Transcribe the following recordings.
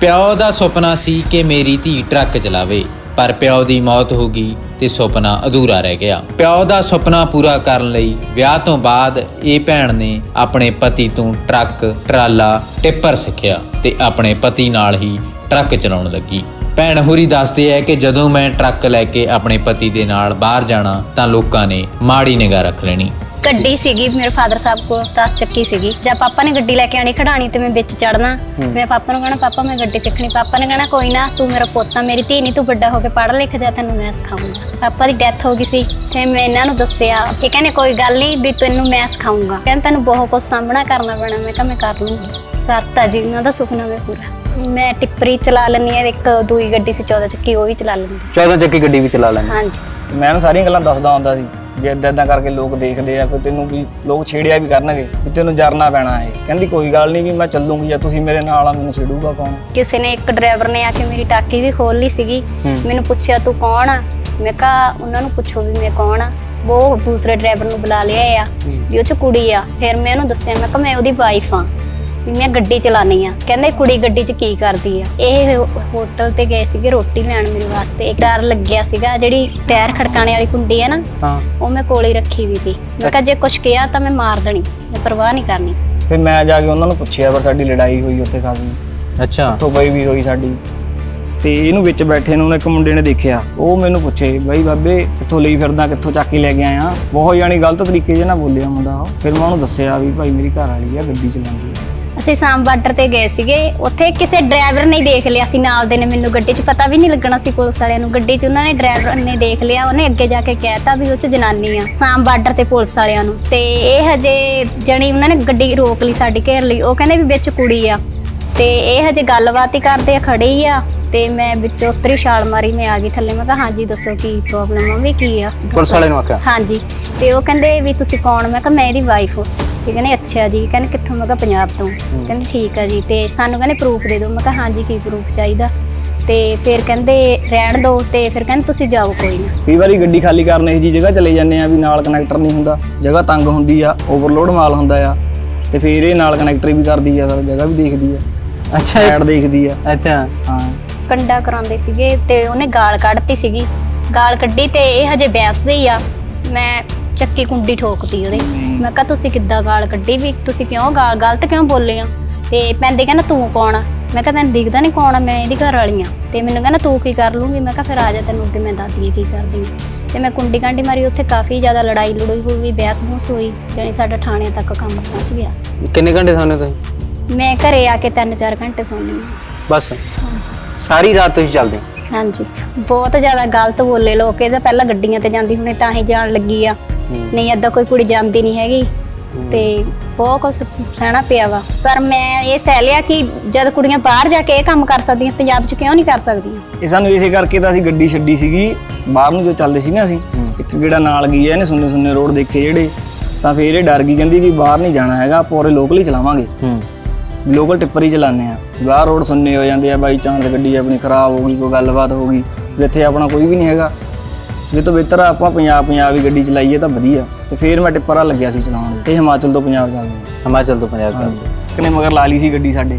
ਪਿਓ ਦਾ ਸੁਪਨਾ ਸੀ ਕਿ ਮੇਰੀ ਧੀ ਟਰੱਕ ਚਲਾਵੇ, ਪਰ ਪਿਓ ਦੀ ਮੌਤ ਹੋ ਗਈ ਤੇ ਸੁਪਨਾ ਅਧੂਰਾ ਰਹਿ ਗਿਆ। ਪਿਓ ਦਾ ਸੁਪਨਾ ਪੂਰਾ ਕਰਨ ਲਈ ਵਿਆਹ ਤੋਂ ਬਾਅਦ ਇਹ ਭੈਣ ਨੇ ਆਪਣੇ ਪਤੀ ਤੋਂ ਟਰੱਕ, ਟਰਾਲਾ, ਟਿੱਪਰ ਸਿੱਖਿਆ ਤੇ ਆਪਣੇ ਪਤੀ ਨਾਲ ਹੀ ਟਰੱਕ ਚਲਾਉਣ ਲੱਗੀ। ਭੈਣ ਹੋਰੀ ਦੱਸਦੇ ਹੈ ਕਿ ਜਦੋਂ ਮੈਂ ਟਰੱਕ ਲੈ ਕੇ ਆਪਣੇ ਪਤੀ ਦੇ ਨਾਲ ਬਾਹਰ ਜਾਣਾ ਤਾਂ ਲੋਕਾਂ ਨੇ ਮਾੜੀ ਨਿਗਾਹ ਰੱਖ ਲੈਣੀ। ਗੱਡੀ ਸੀਗੀ ਮੇਰੇ ਫਾਦਰ ਸਾਹਿਬ ਕੋਲ 10 ਚੱਕੀ ਸੀਗੀ। ਜਦ ਪਾਪਾ ਨੇ ਗੱਡੀ ਲੈ ਕੇ ਆਣੀ ਖੜਾਣੀ ਤੇ ਮੈਂ ਵਿੱਚ ਚੜਨਾ ਮੈਂ ਪਾਪਾ ਨੂੰ ਕਹਣਾ ਪਾਪਾ ਮੈਂ ਗੱਡੀ ਸਿੱਖਣੀ ਪਾਪਾ ਨੇ ਕਹਣਾ ਕੋਈ ਨਾ ਤੂੰ ਮੇਰਾ ਪੁੱਤ ਆ ਮੇਰੀ ਧੀ ਨਹੀਂ ਤੂੰ ਵੱਡਾ ਹੋ ਕੇ ਪੜ੍ਹ ਲਿਖ ਜਾ ਤੈਨੂੰ ਮੈਂ ਸਿਖਾਉਂਗਾ। ਪਾਪਾ ਦੀ ਡੈਥ ਹੋ ਗਈ ਸੀ ਤੇ ਮੈਂ ਇਹਨਾਂ ਨੂੰ ਦੱਸਿਆ ਕਿ ਕਹਿੰਦੇ ਕੋਈ ਗੱਲ ਨਹੀਂ ਵੀ ਤੈਨੂੰ ਮੈਂ ਸਿਖਾਉਂਗਾ। ਕਹਿੰਦੇ ਤੈਨੂੰ ਬਹੁਤ ਕੁਝ ਸਾਹਮਣਾ ਕਰਨਾ ਪੈਣਾ। ਮੈਂ ਕਿਹਾ ਮੈਂ ਕਰ ਲੂੰਗੀ। ਕਰਤਾ ਜੀ ਉਹਨਾਂ ਦਾ ਸੁਪਨਾ ਮੈਂ ਪੂਰਾ। ਮੈਂ ਟਿੱਪਰੀ ਚਲਾ ਲੈਂਦੀ ਆ ਇੱਕ ਦੂਈ ਗੱਡੀ ਸੀ 14 ਚੱਕੀ ਉਹ ਵੀ ਚਲਾ ਲੈਂਦੀ 14 ਚੱਕੀ ਗੱਡੀ ਵੀ ਚਲਾ ਲੈਂਦੇ। ਹਾਂਜੀ। ਮੈਂ ਉਹਨੂੰ ਸਾਰੀਆਂ ਗੱਲਾਂ ਦੱਸਦਾ ਹੁੰਦਾ ਸੀ। ਵੀ ਏਦਾਂ ਏਦਾਂ ਕਰਕੇ ਲੋਕ ਦੇਖਦੇ ਆ ਕੋਈ ਤੈਨੂੰ ਵੀ ਲੋਕ ਛੇੜਿਆ ਵੀ ਕਰਨਗੇ ਵੀ ਤੈਨੂੰ ਜਰਨਾ ਪੈਣਾ ਹੈ ਕਹਿੰਦੀ ਕੋਈ ਗੱਲ ਨਹੀਂ ਵੀ ਮੈਂ ਚੱਲੂਗੀ ਜਾਂ ਤੁਸੀਂ ਮੇਰੇ ਨਾਲ ਆ ਮੈਨੂੰ ਛੇੜੂਗਾ ਕੌਣ? ਕਿਸੇ ਨੇ ਇੱਕ ਡਰਾਈਵਰ ਨੇ ਆ ਕੇ ਮੇਰੀ ਟਾਕੀ ਵੀ ਖੋਲ ਲਈ ਸੀਗੀ। ਮੈਨੂੰ ਪੁੱਛਿਆ ਤੂੰ ਕੌਣ ਆ? ਮੈਂ ਕਿਹਾ ਉਹਨਾਂ ਨੂੰ ਪੁੱਛੋ ਵੀ ਮੈਂ ਕੌਣ ਆ? ਉਹ ਦੂਸਰੇ ਡਰਾਈਵਰ ਨੂੰ ਬੁਲਾ ਲਿਆ ਆ ਵੀ ਉਹ ਚ ਕੁੜੀ ਆ। ਫਿਰ ਮੈਂ ਉਹਨੂੰ ਦੱਸਿਆ ਮੈਂ ਕਿਹਾ ਮੈਂ ਉਹਦੀ ਵਾਈਫ ਆ। ਵੀ ਮੈਂ ਗੱਡੀ ਚਲਾਨੀ ਆ। ਕਹਿੰਦਾ ਕੁੜੀ ਗੱਡੀ 'ਚ ਕੀ ਕਰਦੀ ਆ? ਇਹ ਹੋਟਲ ਤੇ ਗਏ ਸੀਗੇ ਰੋਟੀ ਲੈਣ ਮੇਰੇ ਵਾਸਤੇ। ਇੱਕ ਡਰ ਲੱਗਿਆ ਸੀਗਾ ਜਿਹੜੀ ਟਾਇਰ ਖੜਕਾਣੇ ਵਾਲੀ ਕੁੰਡੀ ਆ ਨਾ ਹਾਂ। ਉਹ ਮੈਂ ਕੋਲੇ ਰੱਖੀ ਵੀ ਸੀ। ਮੈਂ ਕਿਹਾ ਜੇ ਕੁਝ ਕਿਹਾ ਤਾਂ ਮੈਂ ਮਾਰ ਦੇਣੀ ਮੈਂ ਪਰਵਾਹ ਨਹੀਂ ਕਰਨੀ। ਫਿਰ ਮੈਂ ਜਾ ਕੇ ਉਹਨਾਂ ਨੂੰ ਪੁੱਛਿਆ ਪਰ ਸਾਡੀ ਲੜਾਈ ਹੋਈ ਉੱਥੇ ਖਾਸੀ ਅੱਛਾ। ਉੱਥੋਂ ਬਈ ਵੀ ਹੋਈ ਸਾਡੀ। ਤੇ ਇਹਨੂੰ ਵਿੱਚ ਬੈਠੇ ਨੂੰ ਇੱਕ ਮੁੰਡੇ ਨੇ ਦੇਖਿਆ। ਉਹ ਮੈਨੂੰ ਪੁੱਛੇ ਬਈ ਬਾਬੇ ਕਿੱਥੋਂ ਲਈ ਫਿਰਦਾ ਕਿੱਥੋਂ ਚੱਕ ਕੇ ਲੈ ਕੇ ਆਇਆ? ਬਹੁਤ ਜਾਨੀ ਗਲਤ ਤਰੀਕੇ 'ਚ ਨਾ ਬੋਲਿਆ ਮੁੰਡਾ ਉਹ। ਫਿਰ ਮੈਂ ਉਹਨੂੰ ਦੱਸਿਆ ਵੀ ਭਾਈ ਮੇਰੀ ਘਰ ਵਾਲੀ ਆ ਗੱਡੀ ਚਲਾਉਂਦੀ ਆ। ਅਸੀਂ ਸਾਮ ਬਾਰਡਰ ਤੇ ਗਏ ਸੀਗੇ ਉੱਥੇ ਕਿਸੇ ਡਰਾਈਵਰ ਨੇ ਹੀ ਦੇਖ ਲਿਆ ਸੀ ਨਾਲ ਦੇ ਨੇ ਮੈਨੂੰ ਗੱਡੀ 'ਚ ਪਤਾ ਵੀ ਨਹੀਂ ਲੱਗਣਾ ਸੀ ਪੁਲਿਸ ਵਾਲਿਆਂ ਨੂੰ। ਗੱਡੀ 'ਚ ਉਹਨਾਂ ਨੇ ਡਰਾਈਵਰ ਨੇ ਦੇਖ ਲਿਆ ਉਹਨੇ ਅੱਗੇ ਜਾ ਕੇ ਕਹਿਤਾ ਵੀ ਉਹ 'ਚ ਜਨਾਨੀ ਆ ਸਾਮ ਬਾਰਡਰ ਤੇ ਪੁਲਿਸ ਵਾਲਿਆਂ ਨੂੰ। ਤੇ ਇਹ ਹਜੇ ਜਣੀ ਉਹਨਾਂ ਨੇ ਗੱਡੀ ਰੋਕ ਲਈ ਸਾਡੀ ਘੇਰ ਲਈ ਉਹ ਕਹਿੰਦੇ ਵੀ ਵਿੱਚ ਕੁੜੀ ਆ। ਤੇ ਇਹ ਹਜੇ ਗੱਲਬਾਤ ਹੀ ਕਰਦੇ ਆ ਖੜੇ ਹੀ ਆ। ਤੇ ਮੈਂ ਵਿੱਚੋਂ ਉਤਰੀ ਛਾਲ ਮਾਰੀ ਮੈਂ ਆ ਗਈ ਥੱਲੇ ਮੈਂ ਕਿਹਾ ਹਾਂਜੀ ਦੱਸੋ ਕੀ ਪ੍ਰੋਬਲਮ ਆ? ਵੀ ਕੀ ਆ? ਪੁਲਿਸ ਵਾਲੇ ਨੂੰ ਆਖਿਆ? ਹਾਂਜੀ। ਤੇ ਉਹ ਕਹਿੰਦੇ ਵੀ ਤੁਸੀਂ ਕੌਣ? ਮੈਂ ਕਿਹਾ ਮੈਂ ਇਹਦੀ ਵਾਈਫ ਤੇ ਕਹਿੰਦੇ ਅੱਛਾ ਜੀ ਕਹਿੰਦੇ ਕਿੱਥੋਂ? ਮੈਂ ਕਿਹਾ ਪੰਜਾਬ ਤੋਂ। ਕਹਿੰਦੇ ਠੀਕ ਆ ਜੀ ਤੇ ਸਾਨੂੰ ਕਹਿੰਦੇ ਪ੍ਰੂਫ ਦੇ ਦਿਓ। ਮੈਂ ਕਿਹਾ ਹਾਂਜੀ ਕੀ ਪ੍ਰੂਫ ਚਾਹੀਦਾ? ਤੇ ਫਿਰ ਕਹਿੰਦੇ ਰਹਿਣ ਦਿਓ ਤੇ ਫਿਰ ਕਹਿੰਦੇ ਤੁਸੀਂ ਜਾਓ ਕੋਈ ਨਾ। ਕਈ ਵਾਰੀ ਗੱਡੀ ਖਾਲੀ ਕਰਨ ਇਹ ਜੀ ਜਗ੍ਹਾ ਚਲੇ ਜਾਂਦੇ ਆ ਵੀ ਨਾਲ ਕਨੈਕਟਰ ਨਹੀਂ ਹੁੰਦਾ। ਜਗ੍ਹਾ ਤੰਗ ਹੁੰਦੀ ਆ ਓਵਰਲੋਡ ਮਾਲ ਹੁੰਦਾ ਆ। ਤੇ ਫਿਰ ਇਹ ਨਾਲ ਕਨੈਕਟਰ ਵੀ ਕਰਦੀ ਆ ਜਗ੍ਹਾ ਵੀ ਦੇਖਦੀ ਆ। ਅੱਛਾ। ਸਾਈਡ ਦੇਖਦੀ ਆ। ਅੱਛਾ। ਹਾਂ। ਕੰਡਾ ਕਰਾਉਂਦੇ ਸੀਗੇ ਤੇ ਉਹਨੇ ਗਾਲ ਕੱਢਤੀ ਸੀਗੀ। ਗਾਲ ਕੱਢੀ ਤੇ ਇਹ ਹਜੇ ਬੈਸਦੇ ਹੀ ਆ। ਮੈਂ ਚੱਕੀ ਕੁੰਡੀ ਠੋਕਤੀ ਉਹਦੇ। ਮੈਂ ਕਿਹਾ ਤੁਸੀਂ ਕਿੱਦਾਂ ਗਾਲ ਕੱਢੀ ਵੀ ਤੁਸੀਂ ਕਿਉਂ ਗਾਲ ਗਲਤ ਕਿਉਂ ਬੋਲੇ ਆ? ਤੇ ਪੈਂਦੇ ਕਹਿੰਦਾ ਤੂੰ ਕੌਣ ਆ? ਮੈਂ ਕਿਹਾ ਤੈਨੂੰ ਦਿਖਦਾ ਨਹੀਂ ਕੌਣ ਆ ਮੈਂ ਇਹਦੀ ਘਰ ਵਾਲੀ ਆ। ਤੇ ਮੈਨੂੰ ਕਹਿੰਦਾ ਤੂੰ ਕੀ ਕਰ ਲੂੰਗੀ ਮੈਂ ਕਿਹਾ ਫਿਰ ਆ ਜਾ ਤੈਨੂੰ ਅੱਗੇ ਮੈਂ ਦੱਸਦੀ ਆ ਕੀ ਕਰਦੀ ਆ। ਤੇ ਮੈਂ ਕੁੰਡੀ ਕਾਂਡੀ ਮਾਰੀ ਉੱਥੇ ਕਾਫੀ ਜ਼ਿਆਦਾ ਲੜਾਈ ਲੜੋਈ ਹੋ ਗਈ ਬਹਿਸ ਬੂਸ ਹੋਈ ਜਾਣੀ ਸਾਡਾ ਥਾਣੇ ਤੱਕ ਕੰਮ ਪਹੁੰਚ ਗਿਆ। ਕਿੰਨੇ ਘੰਟੇ ਸੌਂਦੇ ਤੁਸੀਂ? ਮੈਂ ਘਰੇ ਆ ਕੇ 3-4 ਘੰਟੇ ਸੌਂਦੀ ਹਾਂ। ਬਸ। ਸਾਰੀ ਰਾਤ ਤੁਸੀਂ ਚੱਲਦੇ ਹਾਂਜੀ। ਬਹੁਤ ਜ਼ਿਆਦਾ ਗਲਤ ਬੋਲੇ ਲੋਕ ਇਹਦਾ ਪਹਿਲਾਂ ਗੱਡੀਆਂ ਤੇ ਜਾਂਦੀ ਹੁਣੇ ਤਾਂ ਹੀ ਜਾਣ ਲੱਗੀ ਆ। ਨਹੀਂ ਏਦਾਂ ਕੋਈ ਕੁੜੀ ਜਾਂਦੀ ਨਹੀਂ ਹੈਗੀ ਤੇ ਬਹੁਤ ਕੁਛ ਸਹਿਣਾ ਪਿਆ ਵਾ। ਪਰ ਮੈਂ ਇਹ ਸਹਿ ਲਿਆ ਕਿ ਜਦ ਕੁੜੀਆਂ ਬਾਹਰ ਜਾ ਕੇ ਇਹ ਕੰਮ ਕਰ ਸਕਦੀਆਂ ਪੰਜਾਬ 'ਚ ਕਿਉਂ ਨਹੀਂ ਕਰ ਸਕਦੀਆਂ? ਇਹ ਸਾਨੂੰ ਇਸੇ ਕਰਕੇ ਤਾਂ ਅਸੀਂ ਗੱਡੀ ਛੱਡੀ ਸੀਗੀ ਬਾਹਰ ਨੂੰ ਜੋ ਚੱਲਦੇ ਸੀ ਨਾ ਅਸੀਂ ਇੱਕ ਜਿਹੜਾ ਨਾਲ ਗਈ ਐ ਇਹਨੇ ਸੁੰਨੇ ਸੁੰਨੇ ਰੋਡ ਦੇਖੇ ਜਿਹੜੇ ਤਾਂ ਫਿਰ ਇਹ ਡਰ ਗਈ ਕਹਿੰਦੀ ਵੀ ਬਾਹਰ ਨਹੀਂ ਜਾਣਾ ਹੈਗਾ ਪੂਰੇ ਲੋਕਲ ਹੀ ਚਲਾਵਾਂਗੇ। ਹੂੰ। ਲੋਕਲ ਟਿੱਪਰ ਹੀ ਚਲਾਉਂਦੇ ਆ। ਬਾਹਰ ਰੋਡ ਸੁੰਨੇ ਹੋ ਜਾਂਦੇ ਆ ਬਾਈ ਚਾਂਸ ਗੱਡੀ ਆਪਣੀ ਖਰਾਬ ਹੋ ਗਈ ਕੋਈ ਗੱਲਬਾਤ ਹੋ ਗਈ ਇੱਥੇ ਆਪਣਾ ਕੋਈ ਵੀ ਨਹੀਂ ਹੈਗਾ। ਜੇ ਤੋਂ ਬਿਹਤਰ ਆ ਆਪਾਂ ਪੰਜਾਬ ਪੰਜਾਬ ਹੀ ਗੱਡੀ ਚਲਾਈਏ ਤਾਂ ਵਧੀਆ। ਤੇ ਫਿਰ ਮੈਂ ਟਿੱਪਰ ਲੱਗਿਆ ਸੀ ਚਲਾਉਣ ਇਹ ਹਿਮਾਚਲ ਤੋਂ ਪੰਜਾਬ ਆ ਹਿਮਾਚਲ ਤੋਂ ਪੰਜਾਬ ਚੱਲਦੇ। ਕਿਨੇ ਮਗਰ ਲਾ ਲਈ ਸੀ ਗੱਡੀ ਸਾਡੇ।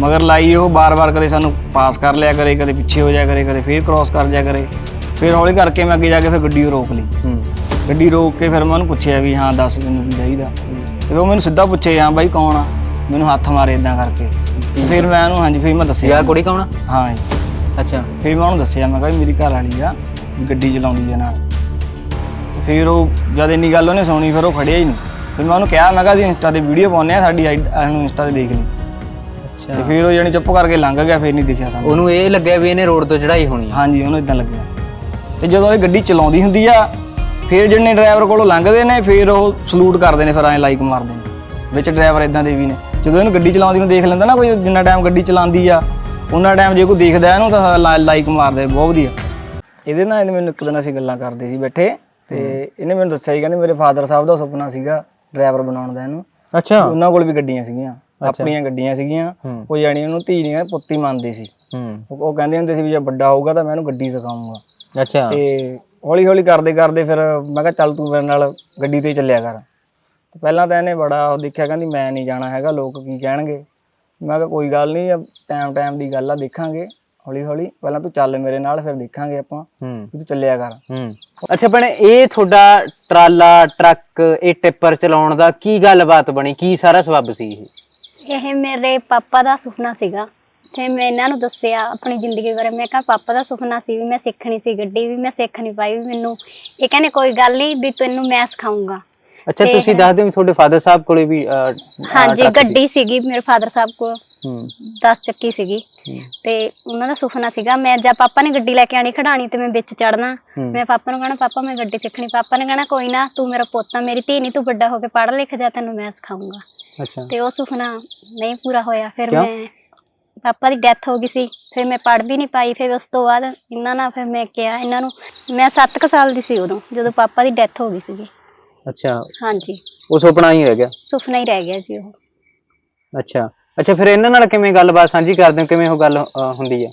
ਮਗਰ ਲਾਈ ਉਹ ਬਾਰ-ਬਾਰ ਕਦੇ ਸਾਨੂੰ ਪਾਸ ਕਰ ਲਿਆ ਕਰੇ ਕਦੇ ਪਿੱਛੇ ਹੋ ਜਾਇਆ ਕਰੇ ਕਦੇ ਫੇਰ ਕ੍ਰਾਸ ਕਰ ਜਾਇਆ ਕਰੇ। ਫਿਰ ਹੌਲੀ ਕਰਕੇ ਮੈਂ ਅੱਗੇ ਜਾ ਕੇ ਫਿਰ ਗੱਡੀ ਰੋਕ ਲਈ। ਗੱਡੀ ਰੋਕ ਕੇ ਫਿਰ ਮੈਂ ਉਹਨੂੰ ਪੁੱਛਿਆ ਵੀ ਹਾਂ ਦੱਸ ਤੈਨੂੰ ਕੀ ਚਾਹੀਦਾ। ਤੇ ਉਹ ਮੈਨੂੰ ਸਿੱਧਾ ਪੁੱਛੇ ਹਾਂ ਬਾਈ ਕੌਣ ਆ? ਮੈਨੂੰ ਹੱਥ ਮਾਰੇ ਇਦਾਂ ਕਰਕੇ। ਫਿਰ ਮੈਂ ਉਹਨੂੰ ਹਾਂਜੀ ਫਿਰ ਮੈਂ ਦੱਸਿਆ। ਯਾ ਕੁੜੀ ਕੌਣ ਆ? ਹਾਂ। ਅੱਛਾ। ਫਿਰ ਮੈਂ ਉਹਨੂੰ ਦੱਸਿਆ ਮੈਂ ਕਿਹਾ ਮੇਰੀ ਘਰ ਵਾਲੀ ਆ। ਗੱਡੀ ਚਲਾਉਂਦੀ ਆ ਨਾਲ। ਤੇ ਫਿਰ ਉਹ ਜਦ ਇੰਨੀ ਗੱਲ ਉਹਨੇ ਸੁਣੀ ਫਿਰ ਉਹ ਖੜਿਆ ਹੀ ਨਹੀਂ। ਫਿਰ ਮੈਂ ਉਹਨੂੰ ਕਿਹਾ ਮੈਂ ਕਿਹਾ ਅਸੀਂ ਇੰਸਟਾ ਤੇ ਵੀਡੀਓ ਪਾਉਂਦੇ ਆ ਸਾਡੀ ਆਈਡੀ ਨੂੰ ਇੰਸਟਾ ਤੇ ਦੇਖ ਲਈ। ਤੇ ਅੱਛਾ ਫਿਰ ਉਹ ਜਾਨੀ ਚੁੱਪ ਕਰਕੇ ਲੰਘ ਗਿਆ ਫਿਰ ਨਹੀਂ ਦਿਖਿਆ ਸਾਨੂੰ। ਉਹਨੂੰ ਇਹ ਲੱਗਿਆ ਵੀ ਇਹਨੇ ਰੋਡ ਤੋਂ ਚੜਾਈ ਹੋਣੀ ਆ। ਹਾਂਜੀ ਉਹਨੂੰ ਇਦਾਂ ਲੱਗਿਆ। ਤੇ ਜਦੋਂ ਇਹ ਗੱਡੀ ਚਲਾਉਂਦੀ ਹੁੰਦੀ ਆ ਫਿਰ ਜਿਹੜੇ ਡਰਾਈਵਰ ਕੋਲੋਂ ਲੰਘਦੇ ਨੇ ਫਿਰ ਉਹ ਸਲੂਟ ਕਰਦੇ ਨੇ ਫਿਰ ਐਂ ਲਾਈਕ ਮਾਰਦੇ ਨੇ। ਵਿੱਚ ਡਰਾਈਵਰ ਇਦਾਂ ਦੇ ਵੀ ਨੇ। ਜਦੋਂ ਇਹਨੂੰ ਗੱਡੀ ਚਲਾਉਂਦੀ ਨੂੰ ਦੇਖ ਲੈਂਦਾ ਨਾ ਕੋਈ ਜਿੰਨਾ ਟਾਈਮ ਗੱਡੀ ਚਲਾਉਂਦੀ ਆ ਉਹਨਾਂ ਟਾਈਮ ਜੇ ਕੋਈ ਦੇਖਦਾ ਇਹਨੂੰ ਤਾਂ ਲਾਈਕ ਮਾਰਦੇ ਬਹੁਤ ਵਧੀਆ। ਇਹਦੇ ਨਾਲ ਇਹਨੇ ਮੈਨੂੰ ਇੱਕ ਦਿਨ ਅਸੀਂ ਗੱਲਾਂ ਕਰਦੇ ਸੀ ਬੈਠੇ ਤੇ ਇਹਨੇ ਮੈਨੂੰ ਦੱਸਿਆ ਸੀ ਕਹਿੰਦੇ ਮੇਰੇ ਫਾਦਰ ਸਾਹਿਬ ਦਾ ਸੁਪਨਾ ਸੀਗਾ ਡਰਾਈਵਰ ਬਣਾਉਣ ਦਾ ਇਹਨੂੰ। ਅੱਛਾ। ਉਹਨਾਂ ਕੋਲ ਵੀ ਗੱਡੀਆਂ ਸੀਗੀਆਂ ਆਪਣੀਆਂ ਗੱਡੀਆਂ ਸੀਗੀਆਂ। ਉਹ ਜਾਣੀ ਉਹਨੂੰ ਧੀ ਨਹੀਂ ਪੁੱਤ ਮੰਨਦੇ ਸੀ। ਉਹ ਕਹਿੰਦੇ ਹੁੰਦੇ ਸੀ ਵੀ ਜੇ ਵੱਡਾ ਹੋਊਗਾ ਤਾਂ ਮੈਂ ਇਹਨੂੰ ਗੱਡੀ ਸਿਖਾਊਂਗਾ। ਅੱਛਾ। ਤੇ ਹੌਲੀ ਹੌਲੀ ਕਰਦੇ ਕਰਦੇ ਫਿਰ ਮੈਂ ਕਿਹਾ ਚੱਲ ਤੂੰ ਮੇਰੇ ਨਾਲ ਗੱਡੀ ਤੇ ਚੱਲਿਆ ਕਰ। ਪਹਿਲਾਂ ਤਾਂ ਇਹਨੇ ਬੜਾ ਉਹ ਦੇਖਿਆ ਕਹਿੰਦੀ ਮੈਂ ਨਹੀਂ ਜਾਣਾ ਹੈਗਾ ਲੋਕ ਕੀ ਕਹਿਣਗੇ। ਮੈਂ ਕਿਹਾ ਕੋਈ ਗੱਲ ਨਹੀਂ ਟਾਈਮ ਟਾਈਮ ਦੀ ਗੱਲ ਆ ਦੇਖਾਂਗੇ। ਹੌਲੀ ਹੌਲੀ ਪਹਿਲਾਂ ਤੂੰ ਚੱਲ ਮੇਰੇ ਨਾਲ ਫਿਰ ਦੇਖਾਂਗੇ ਆਪਾਂ ਹੂੰ। ਤੂੰ ਚੱਲਿਆ ਕਰ। ਹੂੰ। ਅੱਛਾ ਭੈਣੇ ਇਹ ਤੁਹਾਡਾ ਟਰਾਲਾ ਟਰੱਕ ਇਹ ਟਿੱਪਰ ਚਲਾਉਣ ਦਾ ਕੀ ਗੱਲਬਾਤ ਬਣੀ? ਕੀ ਸਾਰਾ ਸਬੱਬ ਸੀ ਇਹ? ਇਹ ਮੇਰੇ ਪਾਪਾ ਦਾ ਸੁਪਨਾ ਸੀਗਾ। ਤੇ ਮੈਂ ਇਹਨਾਂ ਨੂੰ ਦੱਸਿਆ ਆਪਣੀ ਜ਼ਿੰਦਗੀ ਬਾਰੇ। ਮੈਂ ਕਿਹਾ ਪਾਪਾ ਦਾ ਸੁਪਨਾ ਸੀ ਵੀ ਮੈਂ ਸਿੱਖਣੀ ਸੀ ਗੱਡੀ ਵੀ ਮੈਂ ਸਿੱਖ ਨਹੀਂ ਪਾਈ ਵੀ ਮੈਨੂੰ ਇਹ ਕਹਿੰਦੇ ਕੋਈ ਗੱਲ ਨਹੀਂ ਵੀ ਤੈਨੂੰ ਮੈਂ ਸਿਖਾਉਂਗਾ ਅੱਛਾ ਤੇ ਤੁਸੀਂ ਦੱਸ ਦਿਓ ਵੀ ਤੁਹਾਡੇ ਫਾਦਰ ਸਾਹਿਬ ਕੋਲੇ ਵੀ ਅਹ, ਹਾਂਜੀ ਟਰੱਕ ਸੀ। ਗੱਡੀ ਸੀਗੀ ਮੇਰੇ ਫਾਦਰ ਸਾਹਿਬ ਕੋਲ। ਹੂੰ। 10 ਚੱਕੀ ਸੀਗੀ। ਤੇ ਉਹਨਾਂ ਦਾ ਸੁਪਨਾ ਸੀਗਾ ਮੈਂ ਜਦ ਪਾਪਾ ਨੇ ਗੱਡੀ ਲੈ ਕੇ ਆਣੀ ਖੜਾਣੀ ਤੇ ਮੈਂ ਵਿੱਚ ਚੜਨਾ ਹੂੰ। ਮੈਂ ਪਾਪਾ ਨੂੰ ਕਹਣਾ ਪਾਪਾ ਮੈਂ ਗੱਡੀ ਸਿੱਖਣੀ ਪਾਪਾ ਨੇ ਕਹਣਾ ਕੋਈ ਨਾ ਤੂੰ ਮੇਰਾ ਪੁੱਤ ਆ ਮੇਰੀ ਧੀ ਨਹੀਂ ਤੂੰ ਵੱਡਾ ਹੋ ਕੇ ਪੜ੍ਹ ਲਿਖ ਜਾ ਤੈਨੂੰ ਮੈਂ ਸਿਖਾਉਂਗਾ। ਅੱਛਾ। ਤੇ ਉਹ ਸੁਪਨਾ ਨਹੀਂ ਪੂਰਾ ਹੋਇਆ। ਫਿਰ ਕਿਉਂ? ਮੈਂ ਪਾਪਾ ਦੀ ਡੈਥ ਹੋ ਗਈ ਸੀ। ਫਿਰ ਮੈਂ ਪੜ੍ਹ ਵੀ ਨਹੀਂ ਪਾਈ। ਫਿਰ ਉਸ ਤੋਂ ਬਾਅਦ ਇਹਨਾਂ ਨਾਲ ਫਿਰ ਮੈਂ ਕਿਹਾ ਇਹਨਾਂ ਨੂੰ ਮੈਂ 7 ਸਾਲ ਦੀ ਸੀ ਉਦੋਂ ਜਦੋਂ ਪਾਪਾ ਦੀ ਡੈਥ ਹੋ ਗਈ ਸੀਗੀ। ਅੱਛਾ। ਹਾਂਜੀ। ਉਹ ਸੁਪਨਾ ਹੀ ਰਹਿ ਗਿਆ। ਸੁਪਨਾ ਹੀ ਰਹਿ ਗਿਆ ਜੀ ਉਹ। ਅੱਛਾ। ਅੱਛਾ ਫਿਰ ਇਹਨਾਂ ਨਾਲ ਕਿਵੇਂ ਗੱਲਬਾਤ ਸਾਂਝੀ ਕਰਦੇ ਹੋ? ਕਿਵੇਂ ਉਹ ਗੱਲ ਅਹ, ਹੁੰਦੀ ਹੈ?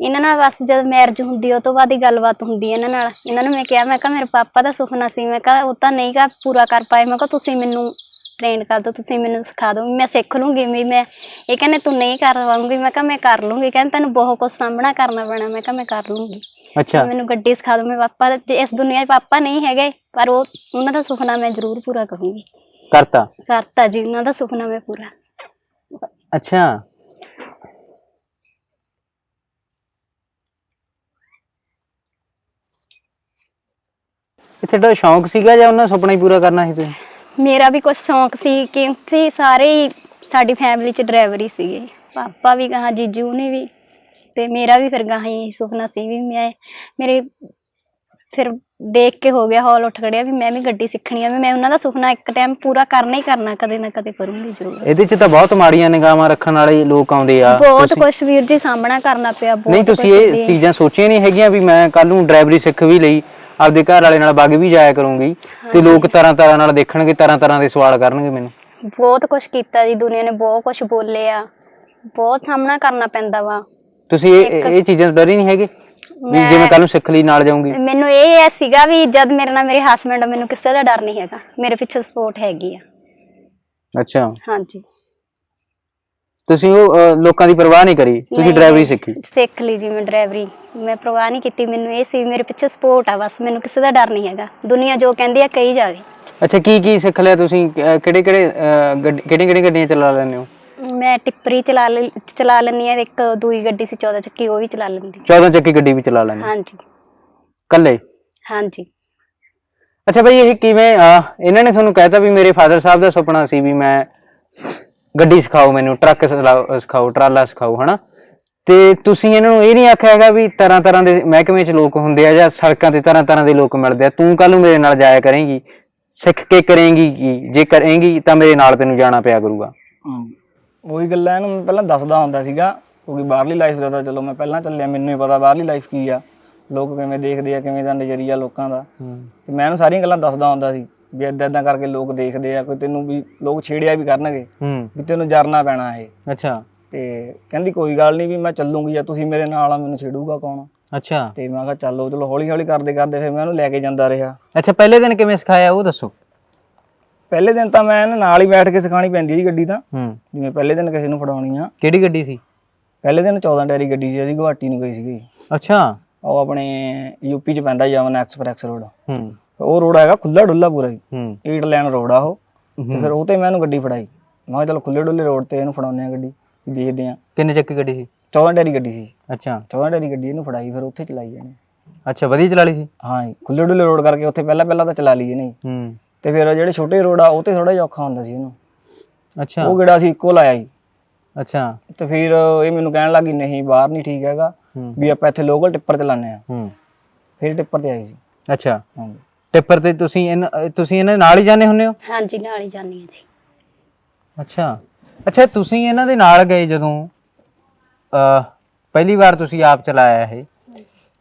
ਇਹਨਾਂ ਨਾਲ ਬਸ ਜਦ ਮੈਰਿਜ ਹੁੰਦੀ ਆ, ਉਹ ਤੋਂ ਬਾਅਦ ਹੀ ਗੱਲਬਾਤ ਹੁੰਦੀ ਹੈ ਇਹਨਾਂ ਨਾਲ। ਇਹਨਾਂ ਨੂੰ ਮੈਂ ਕਿਹਾ ਮੈਂ ਕਿਹਾ ਮੇਰੇ ਪਾਪਾ ਦਾ ਸੁਪਨਾ ਸੀ। ਮੈਂ ਕਿਹਾ ਉਹ ਤਾਂ ਨਹੀਂ ਪੂਰਾ ਕਰ ਪਾਏ। ਮੈਂ ਕਿਹਾ ਤੁਸੀਂ ਮੈਨੂੰ ਟ੍ਰੇਨ ਕਰ ਦਿਓ ਤੁਸੀਂ ਮੈਨੂੰ ਸਿਖਾ ਦਿਓ। ਮੈਂ ਸਿੱਖ ਲੂੰਗੀ ਵੀ ਮੈਂ ਇਹ ਕਹਿੰਦੇ ਤੂੰ ਨਹੀਂ ਕਰ ਪਾਉਂਗੀ। ਮੈਂ ਕਿਹਾ ਮੈਂ ਕਰ ਲੂੰਗੀ। ਕਹਿੰਦੇ ਤੈਨੂੰ ਬਹੁਤ ਕੁਝ ਸਾਹਮਣਾ ਕਰਨਾ ਪੈਣਾ। ਮੈਂ ਕਿਹਾ ਮੈਂ ਕਰ ਲੂੰਗੀ। ਅੱਛਾ। ਮੈਨੂੰ ਗੱਡੀ ਸਿਖਾ ਦਿਓ। ਮੇਰੇ ਪਾਪਾ ਦਾ- ਜੇ ਇਸ ਦੁਨੀਆ 'ਚ ਪਾਪਾ ਨਹੀਂ ਹੈਗੇ। ਪਰ ਉਹ ਉਹਨਾਂ ਦਾ ਸੁਪਨਾ ਮੈਂ ਜ਼ਰੂਰ ਪੂਰਾ ਕਰੂੰਗੀ। ਕਰਤਾ? ਕਰਤਾ ਜੀ ਉਹਨਾਂ ਦਾ ਸੁਪਨਾ ਮੈਂ ਪੂਰਾ। ਅੱਛਾ। ਇਹ ਤੁਹਾਡਾ ਸ਼ੌਂਕ ਸੀਗਾ ਜਾਂ ਉਹਨਾਂ ਦਾ ਸੁਪਨਾ ਹੀ ਪੂਰਾ ਕਰਨਾ ਸੀ ਤੁਸੀਂ? ਮੇਰਾ ਵੀ ਕੁਝ ਸ਼ੌਂਕ ਸੀ ਕਿਉਂਕਿ ਸਾਰੇ ਹੀ ਸਾਡੀ ਫੈਮਿਲੀ 'ਚ ਡਰਾਈਵਰ ਹੀ ਸੀਗੇ। ਪਾਪਾ ਵੀ ਕਹਾ ਜੀਜੂ ਨੇ ਵੀ। ਤੇ ਮੇਰਾ ਵੀ ਫਿਰ ਗਾਹਾਂ ਹੀ ਸੁਪਨਾ ਸੀ ਵੀ ਮੈਂ ਮੇਰੇ ਫਿਰ ਦੇਖ ਕੇ ਹੋ ਗਿਆ ਹੌਲ ਉੱਠ ਖੜਿਆ ਵੀ ਮੈਂ ਵੀ ਗੱਡੀ ਸਿੱਖਣੀ ਆ ਵੀ ਮੈਂ ਉਹਨਾਂ ਦਾ ਸੁਪਨਾ ਇੱਕ ਟਾਈਮ ਪੂਰਾ ਕਰਨਾ ਹੀ ਕਰਨਾ ਕਦੇ ਨਾ ਕਦੇ ਕਰੂੰਗੀ ਜ਼ਰੂਰ। ਇਹਦੇ 'ਚ ਤਾਂ ਬਹੁਤ ਮਾੜੀਆਂ ਨਿਗਾਹਾਂ ਰੱਖਣ ਵਾਲੇ ਲੋਕ ਆਉਂਦੇ ਆ। ਬਹੁਤ ਤੁਸੀਂ- ਕੁਝ ਵੀਰ ਜੀ ਸਾਹਮਣਾ ਕਰਨਾ ਪਿਆ ਬਹੁਤ ਨਹੀਂ ਤੁਸੀਂ ਕੁਛ ਇਹ ਦੇ- ਚੀਜ਼ਾਂ ਸੋਚੀਆਂ ਨਹੀਂ ਹੈਗੀਆਂ ਵੀ ਮੈਂ ਕੱਲ ਨੂੰ ਡਰਾਈਵਰੀ ਸਿੱਖ ਵੀ ਲਈ ਆਪਦੇ ਘਰ ਵਾਲੇ ਨਾਲ ਵਗ ਵੀ ਜਾਇਆ ਕਰੂੰਗੀ ਤੇ ਲੋਕ ਤਰ੍ਹਾਂ ਤਰ੍ਹਾਂ ਨਾਲ ਦੇਖਣਗੇ ਤਰ੍ਹਾਂ ਤਰ੍ਹਾਂ ਦੇ ਸਵਾਲ ਕਰਨਗੇ ਮੈਨੂੰ। ਬਹੁਤ ਕੁਝ ਕੀਤਾ ਜੀ ਦੁਨੀਆ ਨੇ ਬਹੁਤ ਕੁਝ ਬੋਲਿਆ ਬਹੁਤ ਸਾਹਮਣਾ ਕਰਨਾ ਪੈਂਦਾ ਵਾ। ਤੁਸੀਂ ਇਹ ਇਹ ਚੀਜ਼ਾਂ ਤੋਂ ਡਰੀ ਨਹੀਂ ਹੈਗੇ? ਵੀ ਜਿਵੇਂ ਕੱਲ ਨੂੰ ਸਿੱਖ ਲਈ ਨਾਲ ਜਾਊਂਗੀ। ਮੈਨੂੰ ਇਹ ਹੈ ਸੀਗਾ ਵੀ ਜਦ ਮੇਰੇ ਨਾਲ ਮੇਰੇ ਹਸਬੰਡ ਮੈਨੂੰ ਕਿਸੇ ਦਾ ਡਰ ਨਹੀਂ ਹੈਗਾ। ਮੇਰੇ ਪਿੱਛੇ ਸਪੋਰਟ ਹੈਗੀ ਆ। ਅੱਛਾ। ਹਾਂਜੀ। ਤੁਸੀਂ ਉਹ ਅਹ, ਲੋਕਾਂ ਦੀ ਪਰਵਾਹ ਨਹੀਂ ਕਰੀ? ਤੁਸੀਂ ਨਹੀਂ, ਡਰਾਈਵਰੀ। ਸਿੱਖੀ? ਸਿੱਖ ਲਈ ਜੀ ਮੈਂ ਡਰਾਈਵਰੀ ਮੈਂ ਪ੍ਰਵਾਹ ਨਹੀਂ ਕੀਤੀ ਮੈਨੂੰ ਇਹ ਸੀ ਵੀ ਮੇਰੇ ਪਿੱਛੇ ਸਪੋਰਟ ਆ ਬਸ ਮੈਨੂੰ ਕਿਸੇ ਦਾ ਡਰ ਨਹੀਂ ਹੈਗਾ। ਦੁਨੀਆ ਜੋ ਕਹਿੰਦੀ ਆ ਕਹੀ ਜਾਵੇ। ਅੱਛਾ ਕੀ ਕੀ ਸਿੱਖ ਲਿਆ ਤੁਸੀਂ? ਕਿਹੜੇ ਕਿਹੜੇ ਕਿਹੜੀ ਕਿਹੜੀ ਗੱਡੀਆਂ ਚਲਾ ਲੈਂਦੇ ਹੋ? ਮੈਂ ਟਿੱਪਰੀ ਚਲਾ ਲੈ- ਚਲਾ ਲੈਂਦੀ ਆ ਇੱਕ ਦੂਈ ਗੱਡੀ ਸੀ 14 ਚੱਕੀ ਉਹ ਵੀ ਚਲਾ ਲੈਂਦੀ 14 ਚੱਕੀ ਗੱਡੀ ਵੀ ਚਲਾ ਲੈਂਦੇ ਹੋ? ਹਾਂਜੀ। ਇਕੱਲੇ? ਹਾਂਜੀ। ਅੱਛਾ ਭਾਈ ਇਹ ਕਿਵੇਂ ਅਹ, ਇਹਨਾਂ ਨੇ ਤੁਹਾਨੂੰ ਕਹਿਤਾ ਵੀ ਮੇਰੇ ਫਾਦਰ ਸਾਹਿਬ ਦਾ ਸੁਪਨਾ ਸੀ ਵੀ ਮੈਂ ਗੱਡੀ ਸਿਖਾਓ ਮੈਨੂੰ ਟਰੱਕ ਚਲਾਓ- ਸਿਖਾਓ ਟਰਾਲਾ ਸਿਖਾਓ ਹਨਾ? ਤੇ ਤੁਸੀਂ ਇਹਨਾਂ ਨੂੰ ਇਹ ਨਹੀਂ ਆਖਿਆ ਹੈਗਾ ਵੀ ਤਰ੍ਹਾਂ ਤਰ੍ਹਾਂ ਦੇ ਮਹਿਕਮੇ 'ਚ ਲੋਕ ਹੁੰਦੇ ਆ ਜਾਂ ਸੜਕਾਂ ਤੇ ਤਰ੍ਹਾਂ ਤਰ੍ਹਾਂ ਦੇ ਲੋਕ ਮਿਲਦੇ ਆ ਤੂੰ ਕੱਲ ਨੂੰ ਮੇਰੇ ਨਾਲ ਜਾਇਆ ਕਰੇਂਗੀ ਸਿੱਖ ਕੇ ਕਰੇਂਗੀ ਕੀ ਜੇ ਕਰੇਂਗੀ ਤਾਂ ਮੇਰੇ ਨਾਲ ਤੈਨੂੰ ਜਾਣਾ ਪਿਆ ਕਰੂਗਾ। ਉਹੀ ਗੱਲਾਂ ਇਹਨੂੰ ਪਹਿਲਾਂ ਦੱਸਦਾ ਹੁੰਦਾ ਸੀਗਾ ਕਿਉਂਕਿ ਬਾਹਰਲੀ ਲਾਈਫ ਦਾ ਤਾਂ ਚਲੋ ਮੈਂ ਪਹਿਲਾਂ ਚੱਲਿਆ ਮੈਨੂੰ ਹੀ ਪਤਾ ਬਾਹਰਲੀ ਲਾਈਫ ਕੀ ਆ। ਲੋਕ ਕਿਵੇਂ ਦੇਖਦੇ ਆ ਕਿਵੇਂ ਦਾ ਨਜ਼ਰੀਆ ਲੋਕਾਂ ਦਾ। ਤੇ ਮੈਂ ਇਹਨੂੰ ਸਾਰੀਆਂ ਗੱਲਾਂ ਦੱਸਦਾ ਹੁੰਦਾ ਸੀ ਵੀ ਏਦਾਂ ਏਦਾਂ ਕਰਕੇ ਲੋਕ ਦੇਖਦੇ ਆ ਕੋਈ ਤੈਨੂੰ ਵੀ ਲੋਕ ਛੇੜਿਆ ਵੀ ਕਰਨਗੇ ਵੀ ਤੈਨੂੰ ਜਰਨਾ ਪੈਣਾ ਇਹ। ਅੱਛਾ। ਤੇ ਕਹਿੰਦੀ ਕੋਈ ਗੱਲ ਨਹੀਂ ਵੀ ਮੈਂ ਚੱਲੂਗੀ ਜਾਂ ਤੁਸੀਂ ਮੇਰੇ ਨਾਲ ਆ ਮੈਨੂੰ ਛੇੜੂਗਾ ਕੌਣ? ਅੱਛਾ। ਤੇ ਮੈਂ ਕਿਹਾ ਚੱਲੋ ਚਲੋ ਹੌਲੀ ਹੌਲੀ ਕਰਦੇ ਕਰਦੇ ਫਿਰ ਮੈਂ ਉਹਨੂੰ ਲੈ ਕੇ ਜਾਂਦਾ ਰਿਹਾ। ਅੱਛਾ ਪਹਿਲੇ ਦਿਨ ਕਿਵੇਂ ਸਿਖਾਇਆ ਉਹ ਦੱਸੋ? ਪਹਿਲੇ ਦਿਨ ਤਾਂ ਮੈਂ ਇਹਨੂੰ ਨਾਲ ਹੀ ਬੈਠ ਕੇ ਸਿਖਾਣੀ ਪੈਂਦੀ ਸੀ ਗੱਡੀ ਤਾਂ। ਹੂੰ। ਜਿਵੇਂ ਪਹਿਲੇ ਦਿਨ ਕਿਸੇ ਨੂੰ ਫੜਾਉਣੀ ਆ। ਕਿਹੜੀ ਗੱਡੀ ਸੀ? ਪਹਿਲੇ ਦਿਨ 14 ਟੈਰੀ ਗੱਡੀ ਸੀ ਅਸੀਂ ਗੁਹਾਟੀ ਨੂੰ ਗਈ ਸੀਗੀ। ਅੱਛਾ। ਉਹ ਆਪਣੇ ਯੂਪੀ ਚ ਪੈਂਦਾ ਯਮਨ ਐਕਸਪ੍ਰੈਸ ਰੋਡ। ਹੂੰ। ਉਹ ਰੋਡ ਹੈਗਾ ਖੁੱਲਾ ਡੁੱਲਾ ਪੂਰਾ ਹੀ ਹੂੰ। 8 ਲਾਈਨ ਰੋਡ ਆ ਉਹ। ਤੇ ਫਿਰ ਉਹ ਤੇ ਮੈਂ ਇਹਨੂੰ ਗੱਡੀ ਫੜਾਈ। ਮੈਂ ਕਿਹਾ ਚਲੋ ਖੁੱਲੇ ਡੁੱਲੇ ਰੋਡ ਤੇ ਇਹਨੂੰ ਫੜਾਉਂਦੇ ਆ ਗੱਡੀ ਦੇਖਦੇ ਆ ਕਿੰਨੇ ਚੱਕੀ ਗੱਡੀ ਸੀ? 14 ਟੈਰੀ ਗੱਡੀ ਸੀ। ਅੱਛਾ। 14 ਟੈਰੀ ਗੱਡੀ ਇਹਨੂੰ ਫੜਾਈ ਫਿਰ ਉੱਥੇ ਚਲਾਈ ਇਹਨੇ ਅੱਛਾ ਵਧੀਆ ਚਲਾ ਲਈ ਸੀ? ਹਾਂ ਖੁੱਲੇ ਡੁੱਲੇ ਰੋਡ ਕਰਕੇ ਉੱਥੇ ਪਹਿਲਾਂ ਪਹਿਲਾਂ ਤਾਂ ਚਲਾ ਲਈ ਇਹਨੇ ਹੂੰ। ਤੇ ਫਿਰ ਉਹ ਜਿਹੜੇ ਛੋਟੇ ਰੋਡ ਆ ਉਹ ਤੇ ਥੋੜਾ ਜਿਹਾ ਔਖਾ ਹੁੰਦਾ ਸੀ ਇਹਨੂੰ ਅੱਛਾ। ਉਹ ਗੇੜਾ ਸੀ ਇੱਕੋ ਲਾਇਆ ਸੀ। ਅੱਛਾ। ਤੇ ਫਿਰ ਇਹ ਮੈਨੂੰ ਕਹਿਣ ਲੱਗੀ ਨਹੀਂ ਬਾਹਰ ਨਹੀਂ ਠੀਕ ਹੈਗਾ ਹੂੰ। ਵੀ ਆਪਾਂ ਇੱਥੇ ਲੋਕਲ ਟਿੱਪਰ ਚਲਾਉਂਦੇ ਆ ਹੂੰ। ਫਿਰ ਟਿੱਪਰ ਤੇ ਆਈ ਸੀ। ਅੱਛਾ। ਹਾਂਜੀ। ਟਿੱਪਰ ਤੇ ਤੁਸੀਂ ਇਹਨਾਂ ਤੁਸੀਂ ਇਹਨਾਂ ਦੇ ਨਾਲ ਹੀ ਜਾਂਦੇ ਹੁੰਦੇ ਹੋ? ਹਾਂਜੀ ਨਾਲ ਹੀ ਜਾਂਦੀ ਆ ਜੀ। ਅੱਛਾ। ਅੱਛਾ ਤੁਸੀਂ ਇਹਨਾਂ ਦੇ ਨਾਲ ਗਏ ਜਦੋਂ ਅ ਪਹਿਲੀ ਵਾਰ ਤੁਸੀਂ ਆਪ ਚਲਾਇਆ ਇਹ?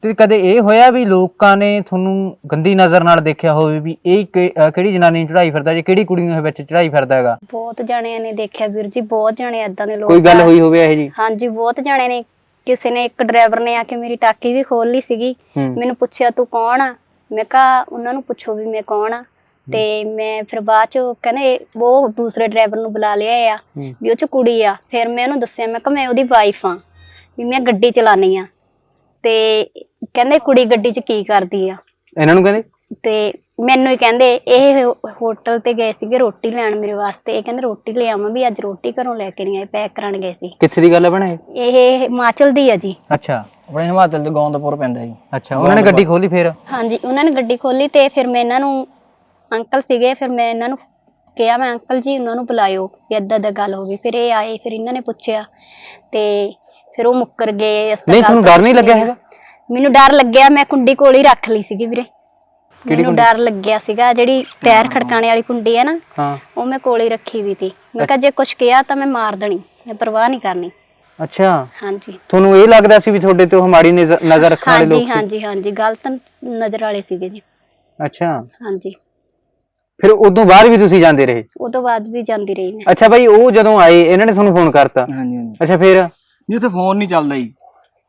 ਤੇ ਕਦੇ ਇਹ ਹੋਇਆ ਵੀ ਲੋਕਾਂ ਨੇ ਤੁਹਾਨੂੰ ਗੰਦੀ ਨਜ਼ਰ ਨਾਲ ਦੇਖਿਆ ਹੋਵੇ ਵੀ ਇਹ ਕਿ- ਅਹ ਕਿਹੜੀ ਜਨਾਨੀ ਨੂੰ ਚੜਾਈ ਫਿਰਦਾ ਜਾਂ ਕਿਹੜੀ ਕੁੜੀ ਨੂੰ ਇਹ ਵਿੱਚ ਚੜਾਈ ਫਿਰਦਾ ਹੈਗਾ? ਬਹੁਤ ਜਣਿਆਂ ਨੇ ਦੇਖਿਆ ਵੀਰ ਜੀ ਬਹੁਤ ਜਣੇ ਏਦਾਂ ਦੇ ਲੋਕ ਕੋਈ ਗੱਲ ਆ। ਹੋਈ ਹੋਵੇ ਇਹ ਜੀ ਹਾਂਜੀ ਬਹੁਤ ਜਣੇ ਨੇ। ਕਿਸੇ ਨੇ ਇੱਕ ਡਰਾਈਵਰ ਨੇ ਆ ਕੇ ਮੇਰੀ ਟਾਕੀ ਵੀ ਖੋਲ ਲਈ ਸੀਗੀ। ਹੂੰ। ਮੈਨੂੰ ਪੁੱਛਿਆ ਤੂੰ ਕੌਣ ਆ? ਮੈਂ ਕਿਹਾ ਉਹਨਾਂ ਨੂੰ ਪੁੱਛੋ ਵੀ ਮੈਂ ਕੌਣ ਆ? ਤੇ ਮੈਂ ਫਿਰ ਬਾਅਦ ਚ ਕਹਿੰਦੇ ਉਹ ਦੂਸਰੇ ਡਰਾਈਵਰ ਨੂੰ ਬੁਲਾ ਲਿਆ ਆ ਹੂੰ। ਵੀ ਉਹ ਚ ਕੁੜੀ ਆ। ਫਿਰ ਮੈਂ ਉਹਨੂੰ ਦੱਸਿਆ ਮੈਂ ਕਿਹਾ ਮੈਂ ਉਹਦੀ ਵਾਈਫ ਆ ਵੀ ਮੈਂ ਗੱਡੀ ਚਲਾਨੀ ਆ। ਤੇ ਕਹਿੰਦੇ ਕੁੜੀ ਗੱਡੀ 'ਚ ਕੀ ਕਰਦੀ ਆ। ਇਹਨਾਂ ਨੂੰ ਕਹਿੰਦੇ? ਤੇ ਮੈਨੂੰ ਹੀ ਕਹਿੰਦੇ ਇਹ ਹੋਟਲ ਤੇ ਗਏ ਸੀਗੇ ਰੋਟੀ ਲੈਣ ਮੇਰੇ ਵਾਸਤੇ। ਇਹ ਕਹਿੰਦੇ ਰੋਟੀ ਲੈ ਆਵਾਂ ਵੀ ਅੱਜ ਰੋਟੀ ਘਰੋਂ ਲੈ ਕੇ ਨਹੀਂ ਆਏ ਪੈਕ ਕਰਾਉਣ ਗਏ ਸੀ। ਕਿੱਥੇ ਦੀ ਗੱਲ ਹੈ ਬਣੇ ਇਹ? ਹਿਮਾਚਲ ਦੀ ਆ ਜੀ। ਅੱਛਾ। ਆਪਣੇ ਹਿਮਾਚਲ ਚ ਗੋਂਦਪੁਰ ਪੈਂਦਾ ਜੀ। ਅੱਛਾ ਉਹਨਾਂ ਨੇ ਗੱਡੀ ਖੋਲੀ ਫਿਰ? ਹਾਂਜੀ ਉਹਨਾਂ ਨੇ ਗੱਡੀ ਖੋਲੀ ਤੇ ਫਿਰ ਮੈਂ ਇਹਨਾਂ ਨੂੰ ਅੰਕਲ ਸੀਗੇ ਫਿਰ ਮੈਂ ਇਹਨਾਂ ਨੂੰ ਕਿਹਾ ਮੈਂ ਅੰਕਲ ਜੀ ਉਹਨਾਂ ਨੂੰ ਬੁਲਾਇਓ ਵੀ ਏਦਾਂ ਦਾ ਗੱਲ ਹੋ ਗਈ। ਫਿਰ ਇਹ ਆਏ ਫਿਰ ਇਹਨਾਂ ਨੇ ਪੁੱਛਿਆ ਤੇ ਫਿਰ ਉਹ ਮੁੱਕਰ ਗਏ। ਇਸ ਨਹੀਂ, ਗੱਲ ਤੁਹਾਨੂੰ ਡਰ ਨਹੀਂ ਕੁਛ ਲੱਗਿਆ ਹੈਗਾ। ਮੈਨੂੰ ਡਰ ਲੱਗਿਆ ਮੈਂ ਕੁੰਡੀ ਕੋਲ ਹੀ ਰੱਖ ਲਈ ਸੀਗੀ ਵੀਰੇ। ਮੈਨੂੰ ਡਰ ਲੱਗਿਆ ਸੀਗਾ ਜਿਹੜੀ ਟਾਇਰ ਖੜਕਾਣੇ ਵਾਲੀ ਕੁੰਡੀ ਹੈ ਨਾ ਹਾਂ। ਉਹ ਮੈਂ ਕੋਲੇ ਹੀ ਰੱਖੀ ਵੀ ਤੀ। ਮੈਂ ਕਿਹਾ ਜੇ ਕੁਝ ਕਿਹਾ ਤਾਂ ਮੈਂ ਮਾਰ ਦੇਣੀ ਮੈਂ ਪਰਵਾਹ ਨਹੀਂ ਕਰਨੀ। ਅੱਛਾ। ਹਾਂਜੀ। ਤੁਹਾਨੂੰ ਇਹ ਲੱਗਦਾ ਸੀ ਵੀ ਤੁਹਾਡੇ ਤੇ ਉਹ ਮਾੜੀ ਨਜ਼ਰ ਰੱਖਣ ਵਾਲੇ ਹਾਂਜੀ ਲੋਕ ਸੀ? ਹਾਂਜੀ ਹਾਂਜੀ ਗਲਤ ਨਜ਼ਰ ਵਾਲੇ ਸੀਗੇ ਜੀ। ਅੱਛਾ। ਹਾਂਜੀ। ਫਿਰ ਉਦੋਂ ਬਾਅਦ ਵੀ ਤੁਸੀਂ ਜਾਂਦੇ ਰਹੇ? ਤੋਂ ਬਾਅਦ ਵੀ ਜਾਂਦੀ ਰਹੀ ਮੈਂ। ਅੱਛਾ ਭਾਈ ਉਹ ਜਦੋਂ ਆਏ ਇਹਨਾਂ ਨੇ ਤੁਹਾਨੂੰ ਫੋਨ ਕਰਤਾ? ਹਾਂਜੀ ਹਾਂਜੀ। ਅੱਛਾ ਫਿਰ? ਜੀ ਉੱਥੇ ਫੋਨ ਨਹੀਂ ਚੱਲਦਾ ਜੀ।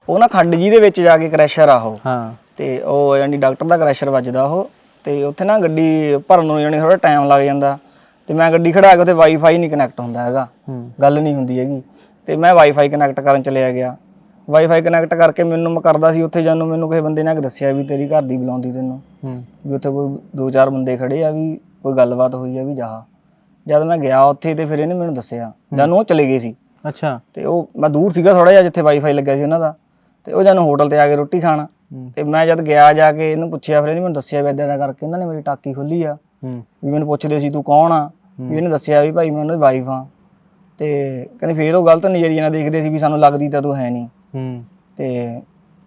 ਉਹ ਨਾ ਖੱਡ ਜੀ ਦੇ ਵਿੱਚ ਜਾ ਕੇ ਕ੍ਰੈਸ਼ਰ ਆ ਉਹ। ਹਾਂ। ਤੇ ਉਹ ਯਾਨੀ ਡਾਕਟਰ ਦਾ ਕ੍ਰੈਸ਼ਰ ਵੱਜਦਾ ਉਹ। ਤੇ ਉੱਥੇ ਨਾ ਗੱਡੀ ਭਰਨ ਨੂੰ ਯਾਨੀ ਥੋੜਾ ਟਾਈਮ ਲੱਗ ਜਾਂਦਾ। ਤੇ ਮੈਂ ਗੱਡੀ ਖੜਾ ਕੇ ਉੱਥੇ ਵਾਈਫਾਈ ਨਹੀਂ ਕਨੈਕਟ ਹੁੰਦਾ ਹੈਗਾ। ਗੱਲ ਨਹੀਂ ਹੁੰਦੀ ਹੈਗੀ। ਤੇ ਮੈਂ ਵਾਈਫਾਈ ਕਨੈਕਟ ਕਰਨ ਚਲਿਆ ਗਿਆ। ਵਾਈਫਾਈ ਕਨੈਕਟ ਕਰਕੇ ਮੈਨੂੰ ਮੈਂ ਕਰਦਾ ਸੀ ਉੱਥੇ ਜਾਨੂੰ ਮੈਨੂੰ ਕਿਸੇ ਬੰਦੇ ਨੇ ਆ ਕੇ ਦੱਸਿਆ ਵੀ ਤੇਰੀ ਘਰ ਦੀ ਬੁਲਾਉਂਦੀ ਤੈਨੂੰ। ਵੀ ਉੱਥੇ ਕੋਈ ਦੋ ਚਾਰ ਬੰਦੇ ਖੜੇ ਆ ਵੀ ਕੋਈ ਗੱਲਬਾਤ ਹੋਈ ਆ ਵੀ ਜਾ। ਜਦ ਮੈਂ ਗਿਆ ਉੱਥੇ ਤੇ ਫਿਰ ਇਹਨੇ ਮੈਨੂੰ ਦੱਸਿਆ। ਜਾਨੂੰ ਉਹ ਚਲੇ ਗਏ ਸੀ। ਅੱਛਾ। ਤੇ ਉਹ ਮੈਂ ਦੂਰ ਸੀਗਾ ਥੋੜਾ ਜਿਹਾ ਜਿੱਥੇ ਵਾਈਫਾਈ ਲੱਗਿਆ ਸੀ ਉਹਨਾਂ ਦਾ। ਤੇ ਉਹ ਜਾਨੂੰ ਹੋਟਲ ਤੇ ਆ ਕੇ ਰੋਟੀ ਖਾਣ ਤੇ ਮੈਂ ਜਦ ਗਿਆ ਜਾ ਕੇ ਇਹਨੂੰ ਪੁੱਛਿਆ ਫਿਰ ਇਹਨੇ ਮੈਨੂੰ ਦੱਸਿਆ ਵੀ ਏਦਾਂ ਦਾ ਕਰਕੇ ਇਹਨਾਂ ਨੇ ਮੇਰੀ ਟਾਕੀ ਖੋਲੀ ਆ। ਵੀ ਮੈਨੂੰ ਪੁੱਛਦੇ ਸੀ ਤੂੰ ਕੌਣ ਆ? ਵੀ ਇਹਨੇ ਦੱਸਿਆ ਵੀ ਭਾਈ ਮੈਂ ਉਹਨਾਂ ਦੀ ਵਾਈਫ ਆ। ਤੇ ਕਹਿੰਦੇ ਫੇਰ ਉਹ ਗਲਤ ਨਜ਼ਰੀਏ ਨਾਲ ਦੇਖਦੇ ਸੀ ਵੀ ਸਾਨੂੰ ਲੱਗਦੀ ਤਾਂ ਤੂੰ ਹੈ ਨਹੀਂ। ਤੇ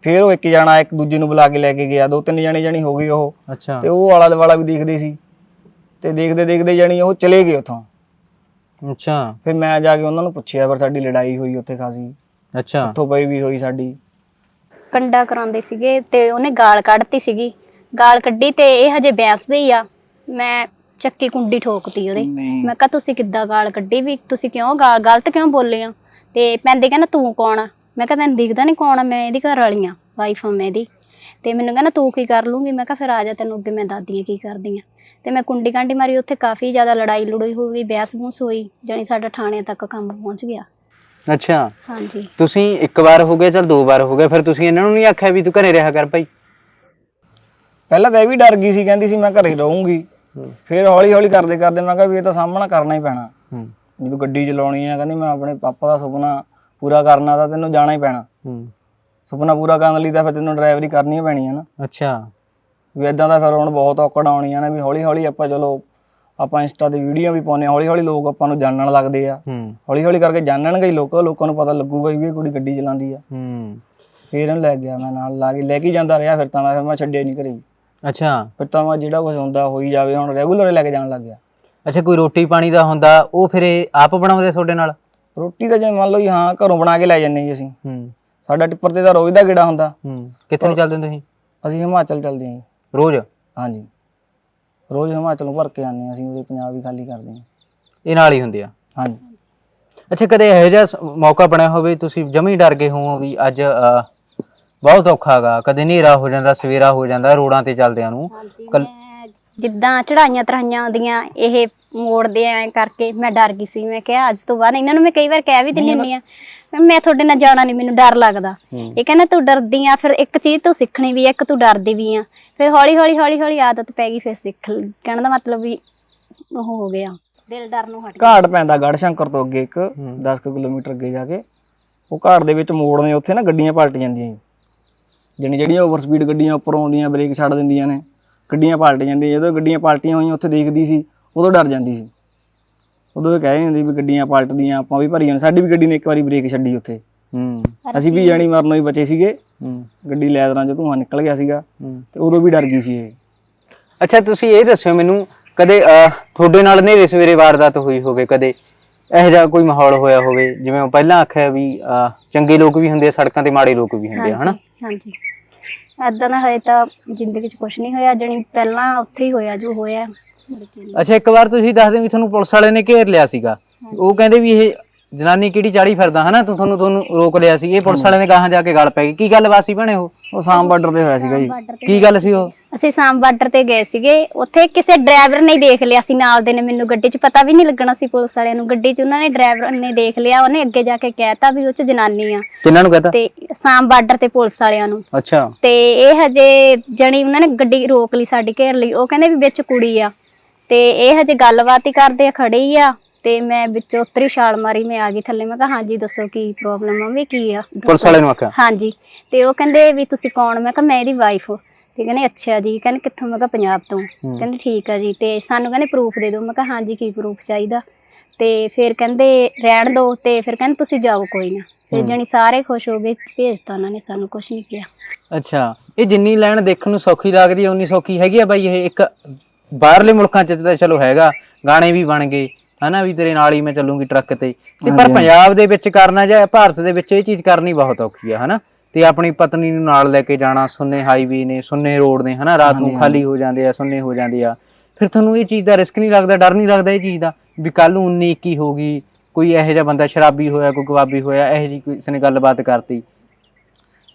ਫਿਰ ਉਹ ਇੱਕ ਜਣਾ ਇੱਕ ਦੂਜੇ ਨੂੰ ਬੁਲਾ ਕੇ ਲੈ ਕੇ ਗਿਆ। ਦੋ ਤਿੰਨ ਜਣੇ ਜਣੀ ਹੋ ਗਏ ਉਹ। ਅੱਛਾ। ਤੇ ਉਹ ਆਲਾ ਦੁਆਲਾ ਵੀ ਦੇਖਦੇ ਸੀ। ਤੇ ਦੇਖਦੇ ਦੇਖਦੇ ਜਣੀ ਉਹ ਚਲੇ ਗਏ ਉੱਥੋਂ। ਅੱਛਾ। ਫਿਰ ਮੈਂ ਜਾ ਕੇ ਉਹਨਾਂ ਨੂੰ ਪੁੱਛਿਆ ਪਰ ਸਾਡੀ ਲੜਾਈ ਹੋਈ ਉੱਥੇ ਖਾਸੀ। ਅੱਛਾ। ਉੱਥੋਂ ਪਈ ਵੀ ਹੋਈ ਸਾਡੀ। ਕੰਡਾ ਕਰਾਉਂਦੇ ਸੀਗੇ ਤੇ ਉਹਨੇ ਗਾਲ ਕੱਢਤੀ ਸੀਗੀ। ਗਾਲ ਕੱਢੀ ਤੇ ਇਹ ਹਜੇ ਬੈਂਸਦੇ ਹੀ ਆ। ਮੈਂ ਚੱਕੀ ਕੁੰਡੀ ਠੋਕਤੀ ਉਹਦੇ। ਨਹੀਂ। ਮੈਂ ਕਿਹਾ ਤੁਸੀਂ ਕਿੱਦਾਂ ਗਾਲ ਕੱਢੀ ਵੀ? ਤੁਸੀਂ ਕਿਉਂ ਗਾਲ ਗਲਤ ਕਿਉਂ ਬੋਲੇ ਆ? ਤੇ ਪੈਂਦੇ ਕਹਿੰਦਾ ਤੂੰ ਕੌਣ ਆ? ਮੈਂ ਕਿਹਾ ਤੈਨੂੰ ਦਿਖਦਾ ਨਹੀਂ ਕੌਣ ਆ ਮੈਂ ਇਹਦੀ ਘਰ ਵਾਲੀ ਆ ਵਾਈਫ ਆ ਮੈਂ ਇਹਦੀ। ਤੇ ਮੈਨੂੰ ਕਹਿੰਦਾ ਤੂੰ ਕੀ ਕਰ ਲੂੰਗੀ ਮੈਂ ਕਿਹਾ ਫਿਰ ਆ ਜਾ ਤੈਨੂੰ ਅੱਗੇ ਮੈਂ ਦੱਸਦੀ ਆ ਕੀ ਕਰਦੀ ਆ। ਤੇ ਮੈਂ ਕੁੰਡੀ ਕਾਂਡੀ ਮਾਰੀ ਉੱਥੇ ਕਾਫੀ ਜ਼ਿਆਦਾ ਲੜਾਈ ਲੜੋਈ ਹੋ ਗਈ ਬਹਿਸ ਬੂਸ ਹੋਈ ਜਾਣੀ ਸਾਡਾ ਥਾਣੇ ਤੱਕ ਕੰਮ ਪਹੁੰਚ ਗਿਆ। ਅੱਛਾ। ਹਾਂਜੀ। ਤੁਸੀਂ ਇੱਕ ਵਾਰ ਹੋ ਗਿਆ ਚਲ ਦੋ ਵਾਰ ਹੋ ਗਿਆ ਫਿਰ ਤੁਸੀਂ ਇਹਨਾਂ ਨੂੰ ਨਹੀਂ ਆਖਿਆ ਵੀ ਤੂੰ ਘਰੇ ਰਿਹਾ ਕਰ ਭਾਈ? ਪਹਿਲਾਂ ਤਾਂ ਇਹ ਵੀ ਡਰ ਗਈ ਸੀ ਕਹਿੰਦੀ ਸੀ ਮੈਂ ਘਰੇ ਰਹੂੰਗੀ। ਫਿਰ ਹੌਲੀ ਹੌਲੀ ਕਰਦੇ ਕਰਦੇ ਮੈਂ ਕਿਹਾ ਵੀ ਇਹ ਤਾਂ ਸਾਹਮਣਾ ਕਰਨਾ ਹੀ ਪੈਣਾ। ਹੂੰ। ਤੂੰ ਗੱਡੀ ਚਲਾਉਣੀ ਆ ਕਹਿੰਦੀ ਮੈਂ ਆਪਣੇ ਪਾਪਾ ਦਾ ਸੁਪਨਾ ਪੂਰਾ ਕਰਨਾ ਤਾਂ ਤੈਨੂੰ ਜਾਣਾ ਹੀ ਪੈਣਾ। ਹੂੰ। ਸੁਪਨਾ ਪੂਰਾ ਕਰਨ ਲਈ ਤਾਂ ਫਿਰ ਤੈਨੂੰ ਡਰਾਈਵਰੀ ਕਰਨੀ ਹੀ ਪੈਣੀ ਹੈ ਨਾ। ਅੱਛਾ। ਵੀ ਇਦਾਂ ਦਾ ਫਿਰ ਹੁਣ ਬਹੁਤ ਔਕੜ ਆਉਣੀਆਂ ਨੇ ਵੀ ਹੌਲੀ ਹੌਲੀ ਆਪਾਂ ਚਲੋ ਆਪਾਂ ਇੰਸਟਾ ਤੇ ਵੀਡੀਓ ਵੀ ਪਾਉਂਦੇ ਹਾਂ ਹੌਲੀ ਹੌਲੀ ਲੋਕ ਆਪਾਂ ਨੂੰ ਜਾਣਨ ਲੱਗਦੇ ਆ। ਹੂੰ। ਹੌਲੀ ਹੌਲੀ ਕਰਕੇ ਜਾਣਨਗੇ ਲੋਕ ਲੋਕਾਂ ਨੂੰ ਪਤਾ ਲੱਗੂਗਾ ਵੀ ਇਹ ਕੁੜੀ ਗੱਡੀ ਚਲਾਉਂਦੀ ਆ। ਹੂੰ। ਫਿਰ ਇਹਨੂੰ ਲੈ ਗਿਆ ਮੈਂ ਨਾਲ ਲਾ ਕੇ ਲੈ ਕੇ ਜਾਂਦਾ ਰਿਹਾ ਫਿਰ ਤਾਂ ਮੈਂ ਫਿਰ ਮੈਂ ਛੱਡਿਆ ਨਹੀਂ ਘਰੇ। ਅੱਛਾ। ਫਿਰ ਤਾਂ ਮੈਂ ਜਿਹੜਾ ਕੁਝ ਹੁੰਦਾ ਹੋਈ ਜਾਵੇ ਹੁਣ ਰੈਗੂਲਰ ਲੈ ਕੇ ਜਾਣ ਲੱਗ ਗਿਆ। ਅੱਛਾ ਕੋਈ ਰੋਟੀ ਪਾਣੀ ਦਾ ਹੁੰਦਾ ਉਹ ਫਿਰ ਆਪ ਬਣਾਉਂਦੇ ਤੁਹਾਡੇ ਨਾਲ? ਰੋਟੀ ਤਾਂ ਜੇ ਮੰਨ ਲਓ ਜੀ ਹਾਂ ਘਰੋਂ ਬਣਾ ਕੇ ਲੈ ਜੰਨੇ ਜੀ ਅਸੀਂ। ਹੂੰ। ਸਾਡਾ ਟਿੱਪਰ ਤੇ ਤਾਂ ਰੋਜ਼ ਦਾ ਗੇੜਾ ਹੁੰਦਾ। ਹੂੰ। ਕਿੱਥੇ ਨੂੰ ਚੱਲਦੇ ਹੋ ਤੁਸੀਂ? ਅਸੀਂ ਹਿਮਾਚਲ ਚੱਲਦੇ ਹਾਂ ਰੋਜ਼? ਹਾਂਜੀ। ਰੋਜ਼ ਹਿਮਾਚਲੋਂ ਭਰ ਕੇ ਆਉਂਦੇ ਹਾਂ ਅਸੀਂ ਉਹਦੇ ਪੰਜਾਬ ਹੀ ਖਾਲੀ ਕਰਦੇ ਹਾਂ। ਇਹ ਨਾਲ ਹੀ ਹੁੰਦੇ ਆ? ਹਾਂਜੀ। ਅੱਛਾ ਕਦੇ ਇਹੋ ਜਿਹਾ ਸ- ਮੌਕਾ ਬਣਿਆ ਹੋਵੇ ਤੁਸੀਂ ਜਮੀ ਡਰ ਗਏ ਹੋ ਵੀ ਅੱਜ ਅਹ, ਬਹੁਤ ਔਖਾ ਗਾ ਕਦੇ ਹਨੇਰਾ ਹੋ ਜਾਂਦਾ ਸਵੇਰਾ ਹੋ ਜਾਂਦਾ ਰੋਡਾਂ ਤੇ ਚੱਲਦਿਆਂ ਨੂੰ। ਹਾਂਜੀ ਕੱਲ- ਮੈਂ ਜਿੱਦਾਂ ਚੜਾਈਆਂ ਤਰਾਈਆਂ ਆਉਂਦੀਆਂ ਇਹ ਮੋੜਦੇ ਐ ਕਰਕੇ ਮੈਂ ਡਰ ਗਈ ਸੀ। ਮੈਂ ਕਿਹਾ ਅੱਜ ਤੋਂ ਬਾਅਦ ਇਹਨਾਂ ਨੂੰ ਮੈਂ ਕਈ ਵਾਰ ਕਹਿ ਵੀ ਦਿੰਦੀ ਹੁੰਦੀ ਆ। ਮੈਂ ਤੁਹਾਡੇ ਨਾਲ ਜਾਣਾ ਨਹੀਂ ਮੈਨੂੰ ਡਰ ਲੱਗਦਾ। ਇਹ ਕਹਿੰਦਾ ਤੂੰ ਡਰਦੀ ਆ ਫਿਰ ਇੱਕ ਚੀਜ਼ ਤੋਂ ਸਿੱਖਣੀ ਵੀ ਆ, ਇੱਕ ਤੂੰ ਡਰਦੀ ਵੀ ਆ। ਫਿਰ ਹੌਲੀ ਹੌਲੀ ਹੌਲੀ ਹੌਲੀ ਆਦਤ ਪੈ ਗਈ ਫਿਰ ਸਿੱਖ ਕਹਿਣ ਦਾ ਮਤਲਬ ਵੀ ਉਹ ਹੋ ਗਿਆ। ਦਿਲ ਡਰ ਨੂੰ ਹਟ ਗਿਆ। ਘਾਟ ਪੈਂਦਾ ਗੜ ਸ਼ੰਕਰ ਤੋਂ ਅੱਗੇ ਇੱਕ 10 ਕੁ ਕਿਲੋਮੀਟਰ ਅੱਗੇ ਜਾ ਕੇ। ਉਹ ਘਾਟ ਦੇ ਵਿੱਚ ਮੋੜ ਨੇ ਉੱਥੇ ਨਾ ਗੱਡੀਆਂ ਪਲਟ ਜਾਂਦੀਆਂ ਜੀ। ਜਿਹੜੀਆਂ ਓਵਰ ਸਪੀਡ ਗੱਡੀਆਂ ਉੱਪਰੋਂ ਆਉਂਦੀਆਂ ਬ੍ਰੇਕ ਛੱਡ ਦਿੰਦੀਆਂ ਨੇ। ਗੱਡੀਆਂ ਪਲਟ ਜਾਂਦੀਆਂ ਜਦੋਂ ਗੱਡੀਆਂ ਪਲਟੀਆਂ ਹੋਈਆਂ ਉੱਥੇ ਦੇਖਦੀ ਸੀ ਉਦੋਂ ਡਰ ਜਾਂਦੀ ਸੀ। ਉਦੋਂ ਇਹ ਕਹਿ ਹੁੰਦੀ ਵੀ ਗੱਡੀਆਂ ਪਲਟਦੀਆਂ ਆਪਾਂ ਵੀ ਭਰੀਆਂ ਨੇ। ਸਾਡੀ ਵੀ ਗੱਡੀ ਨੇ ਇੱਕ ਵਾਰੀ ਬ੍ਰੇਕ ਛੱਡੀ ਉੱਥੇ। ਹੂੰ। ਅਸੀਂ ਵੀ ਜਾਣੀ ਮਰਨੋਂ ਹੀ ਬਚੇ ਸੀਗੇ। ਹੂੰ। ਗੱਡੀ ਲੈਦਰਾਂ ਚ ਧੂੰਆਂ ਨਿਕਲ ਗਿਆ ਸੀਗਾ ਤੇ ਉਦੋਂ ਵੀ ਡਰ ਗਈ ਸੀ ਇਹ। ਅੱਛਾ ਤੁਸੀਂ ਇਹ ਦੱਸਿਓ ਮੈਨੂੰ ਕਦੇ ਤੁਹਾਡੇ ਨਾਲ ਹਨੇਰੇ ਸਵੇਰੇ ਵਾਰਦਾਤ ਹੋਈ ਹੋਵੇ ਕਦੇ ਇਹੋ ਜਿਹਾ ਕੋਈ ਮਾਹੌਲ ਹੋਇਆ ਹੋਵੇ ਜਿਵੇਂ ਪਹਿਲਾਂ ਆਖਿਆ ਵੀ ਚੰਗੇ ਲੋਕ ਵੀ ਹੁੰਦੇ ਆ ਸੜਕਾਂ ਤੇ ਮਾੜੇ ਲੋਕ ਵੀ ਹੁੰਦੇ ਆ ਹਨਾ? ਹਾਂਜੀ। ਏਦਾਂ ਦਾ ਹਜੇ ਤਾਂ ਜ਼ਿੰਦਗੀ 'ਚ ਕੁਝ ਨਹੀਂ ਹੋਇਆ ਜਣੀ ਪਹਿਲਾਂ ਉੱਥੇ ਹੀ ਹੋਇਆ ਜੋ ਹੋਇਆ। ਅੱਛਾ ਇੱਕ ਵਾਰ ਤੁਸੀਂ ਦੱਸਦੇ ਵੀ ਤੁਹਾਨੂੰ ਪੁਲਿਸ ਵਾਲੇ ਨੇ ਘੇਰ ਲਿਆ ਸੀਗਾ ਉਹ ਕਹਿੰਦੇ ਵੀ ਇਹ ਜਨਾਨੀ ਕਿਹੜੀ ਚਾੜੀ ਫਿਰਦਾ ਹਨਾ? ਤੂੰ ਤੁਹਾਨੂੰ ਤੁਹਾਨੂੰ ਰੋਕ ਲਿਆ ਸੀ। ਇਹ ਪੁਲਿਸ ਵਾਲਿਆਂ ਦੇ ਗਾਹਾਂ ਜਾ ਕੇ ਗੱਲ ਪੈ ਗਈ। ਕੀ ਗੱਲ ਬਾਸੀ ਬਣੇ ਉਹ? ਉਹ ਸਾਮ ਬਾਰਡਰ ਤੇ ਹੋਇਆ ਸੀਗਾ ਜੀ। ਕੀ ਗੱਲ ਸੀ ਉਹ? ਅਸੀਂ ਸਾਮ ਬਾਰਡਰ ਤੇ ਗਏ ਸੀਗੇ। ਉੱਥੇ ਕਿਸੇ ਡਰਾਈਵਰ ਨੇ ਦੇਖ ਲਿਆ ਸੀ ਨਾਲ ਦੇ ਨੇ। ਮੈਨੂੰ ਗੱਡੀ 'ਚ ਪਤਾ ਵੀ ਨਹੀਂ ਲੱਗਣਾ ਸੀ ਪੁਲਿਸ ਵਾਲਿਆਂ ਨੂੰ। ਗੱਡੀ 'ਚ ਉਹਨਾਂ ਨੇ ਡਰਾਈਵਰ ਨੇ ਦੇਖ ਲਿਆ। ਉਹਨੇ ਅੱਗੇ ਜਾ ਕੇ ਕਹਿਤਾ ਵੀ ਉਹ 'ਚ ਜਨਾਨੀ ਆ। ਕਿੰਨਾਂ ਨੂੰ ਕਹਤਾ? ਤੇ ਸਾਮ ਬਾਰਡਰ ਤੇ ਪੁਲਿਸ ਵਾਲਿਆਂ ਨੂੰ। ਅੱਛਾ। ਤੇ ਇਹ ਹਜੇ ਜਣੀ ਉਹਨਾਂ ਨੇ ਗੱਡੀ ਰੋਕ ਲਈ ਸਾਡੀ ਘੇਰ ਲਈ। ਉਹ ਕਹਿੰਦੇ ਵੀ ਵਿੱਚ ਕੁੜੀ ਆ। ਤੇ ਇਹ ਹਜੇ ਗੱਲਬਾਤ ਹੀ ਕਰਦੇ ਆ ਖੜੇ ਹੀ ਆ। ਤੇ ਮੈਂ ਵਿੱਚੋਂ ਉਤਰੀ ਛਾਲ ਮਾਰੀ ਮੈਂ ਆ ਗਈ ਥੱਲੇ ਮੈਂ ਕਿਹਾ ਹਾਂਜੀ ਦੱਸੋ ਕੀ ਪ੍ਰੋਬਲਮ ਆ ਵੀ ਕੀ ਆ? ਦੱਸੋ। ਪੁਲਿਸ ਵਾਲੇ ਨੂੰ ਆਖਿਆ? ਹਾਂਜੀ ਤੇ ਉਹ ਕਹਿੰਦੇ ਵੀ ਤੁਸੀਂ ਕੌਣ? ਮੈਂ ਕਿਹਾ ਮੈਂ ਇਹਦੀ ਵਾਈਫ ਤੇ ਕਹਿੰਦੇ ਅੱਛਾ ਜੀ ਕਹਿੰਦੇ ਕਿੱਥੋਂ? ਮੈਂ ਕਿਹਾ ਪੰਜਾਬ ਤੋਂ। ਕਹਿੰਦੇ ਠੀਕ ਆ ਜੀ ਤੇ ਸਾਨੂੰ ਕਹਿੰਦੇ ਪ੍ਰੂਫ ਦੇ ਦਿਓ। ਮੈਂ ਕਿਹਾ ਹਾਂਜੀ ਕੀ ਪ੍ਰੂਫ ਚਾਹੀਦਾ? ਤੇ ਫਿਰ ਕਹਿੰਦੇ ਰਹਿਣ ਦਿਓ ਤੇ ਫਿਰ ਕਹਿੰਦੇ ਤੁਸੀਂ ਜਾਓ ਕੋਈ ਨਾ। ਫਿਰ ਜਣੀ ਸਾਰੇ ਖੁਸ਼ ਹੋ ਗਏ ਭੇਜਤਾ ਉਹਨਾਂ ਨੇ ਸਾਨੂੰ ਕੁਝ ਨਹੀਂ ਕਿਹਾ। ਅੱਛਾ ਇਹ ਜਿੰਨੀ ਲੈਣ ਦੇਖਣ ਨੂੰ ਸੌਖੀ ਲੱਗਦੀ ਹੈ ਉਨੀ ਸੌਖੀ ਹੈਗੀ ਆ ਬਾਈ ਇਹ? ਇੱਕ ਬਾਹਰਲੇ ਮੁਲਕਾਂ 'ਚ ਤਾਂ ਚਲੋ ਹੈਗਾ ਗਾਣੇ ਵੀ ਬਣ ਗਏ ਹਨਾ ਵੀ ਤੇਰੇ ਨਾਲ ਹੀ ਮੈਂ ਚੱਲੂੰਗੀ ਟਰੱਕ ਤੇ ਤੇ ਪਰ ਪੰਜਾਬ ਦੇ ਵਿੱਚ ਕਰਨਾ ਜਾਂ ਭਾਰਤ ਦੇ ਵਿੱਚ ਇਹ ਚੀਜ਼ ਕਰਨੀ ਬਹੁਤ ਔਖੀ ਆ ਹਨਾ। ਤੇ ਆਪਣੀ ਪਤਨੀ ਨੂੰ ਨਾਲ ਲੈ ਕੇ ਜਾਣਾ ਸੁੰਨੇ ਹਾਈਵੇ ਨੇ ਸੁੰਨੇ ਰੋਡ ਨੇ ਹਨਾ ਰਾਤ ਨੂੰ ਖਾਲੀ ਹੋ ਜਾਂਦੇ ਆ ਸੁੰਨੇ ਹੋ ਜਾਂਦੇ ਆ। ਫਿਰ ਤੁਹਾਨੂੰ ਇਹ ਚੀਜ਼ ਦਾ ਰਿਸਕ ਨਹੀਂ ਲੱਗਦਾ ਡਰ ਨਹੀਂ ਲੱਗਦਾ ਇਹ ਚੀਜ਼ ਦਾ ਵੀ ਕੱਲ ਨੂੰ 19 21 ਹੋ ਗਈ ਕੋਈ ਇਹੋ ਜਿਹਾ ਬੰਦਾ ਸ਼ਰਾਬੀ ਹੋਇਆ ਕੋਈ ਕਬਾਬੀ ਹੋਇਆ ਇਹੋ ਜਿਹੀ ਕਿਸੇ ਨੇ ਗੱਲਬਾਤ ਕਰਤੀ।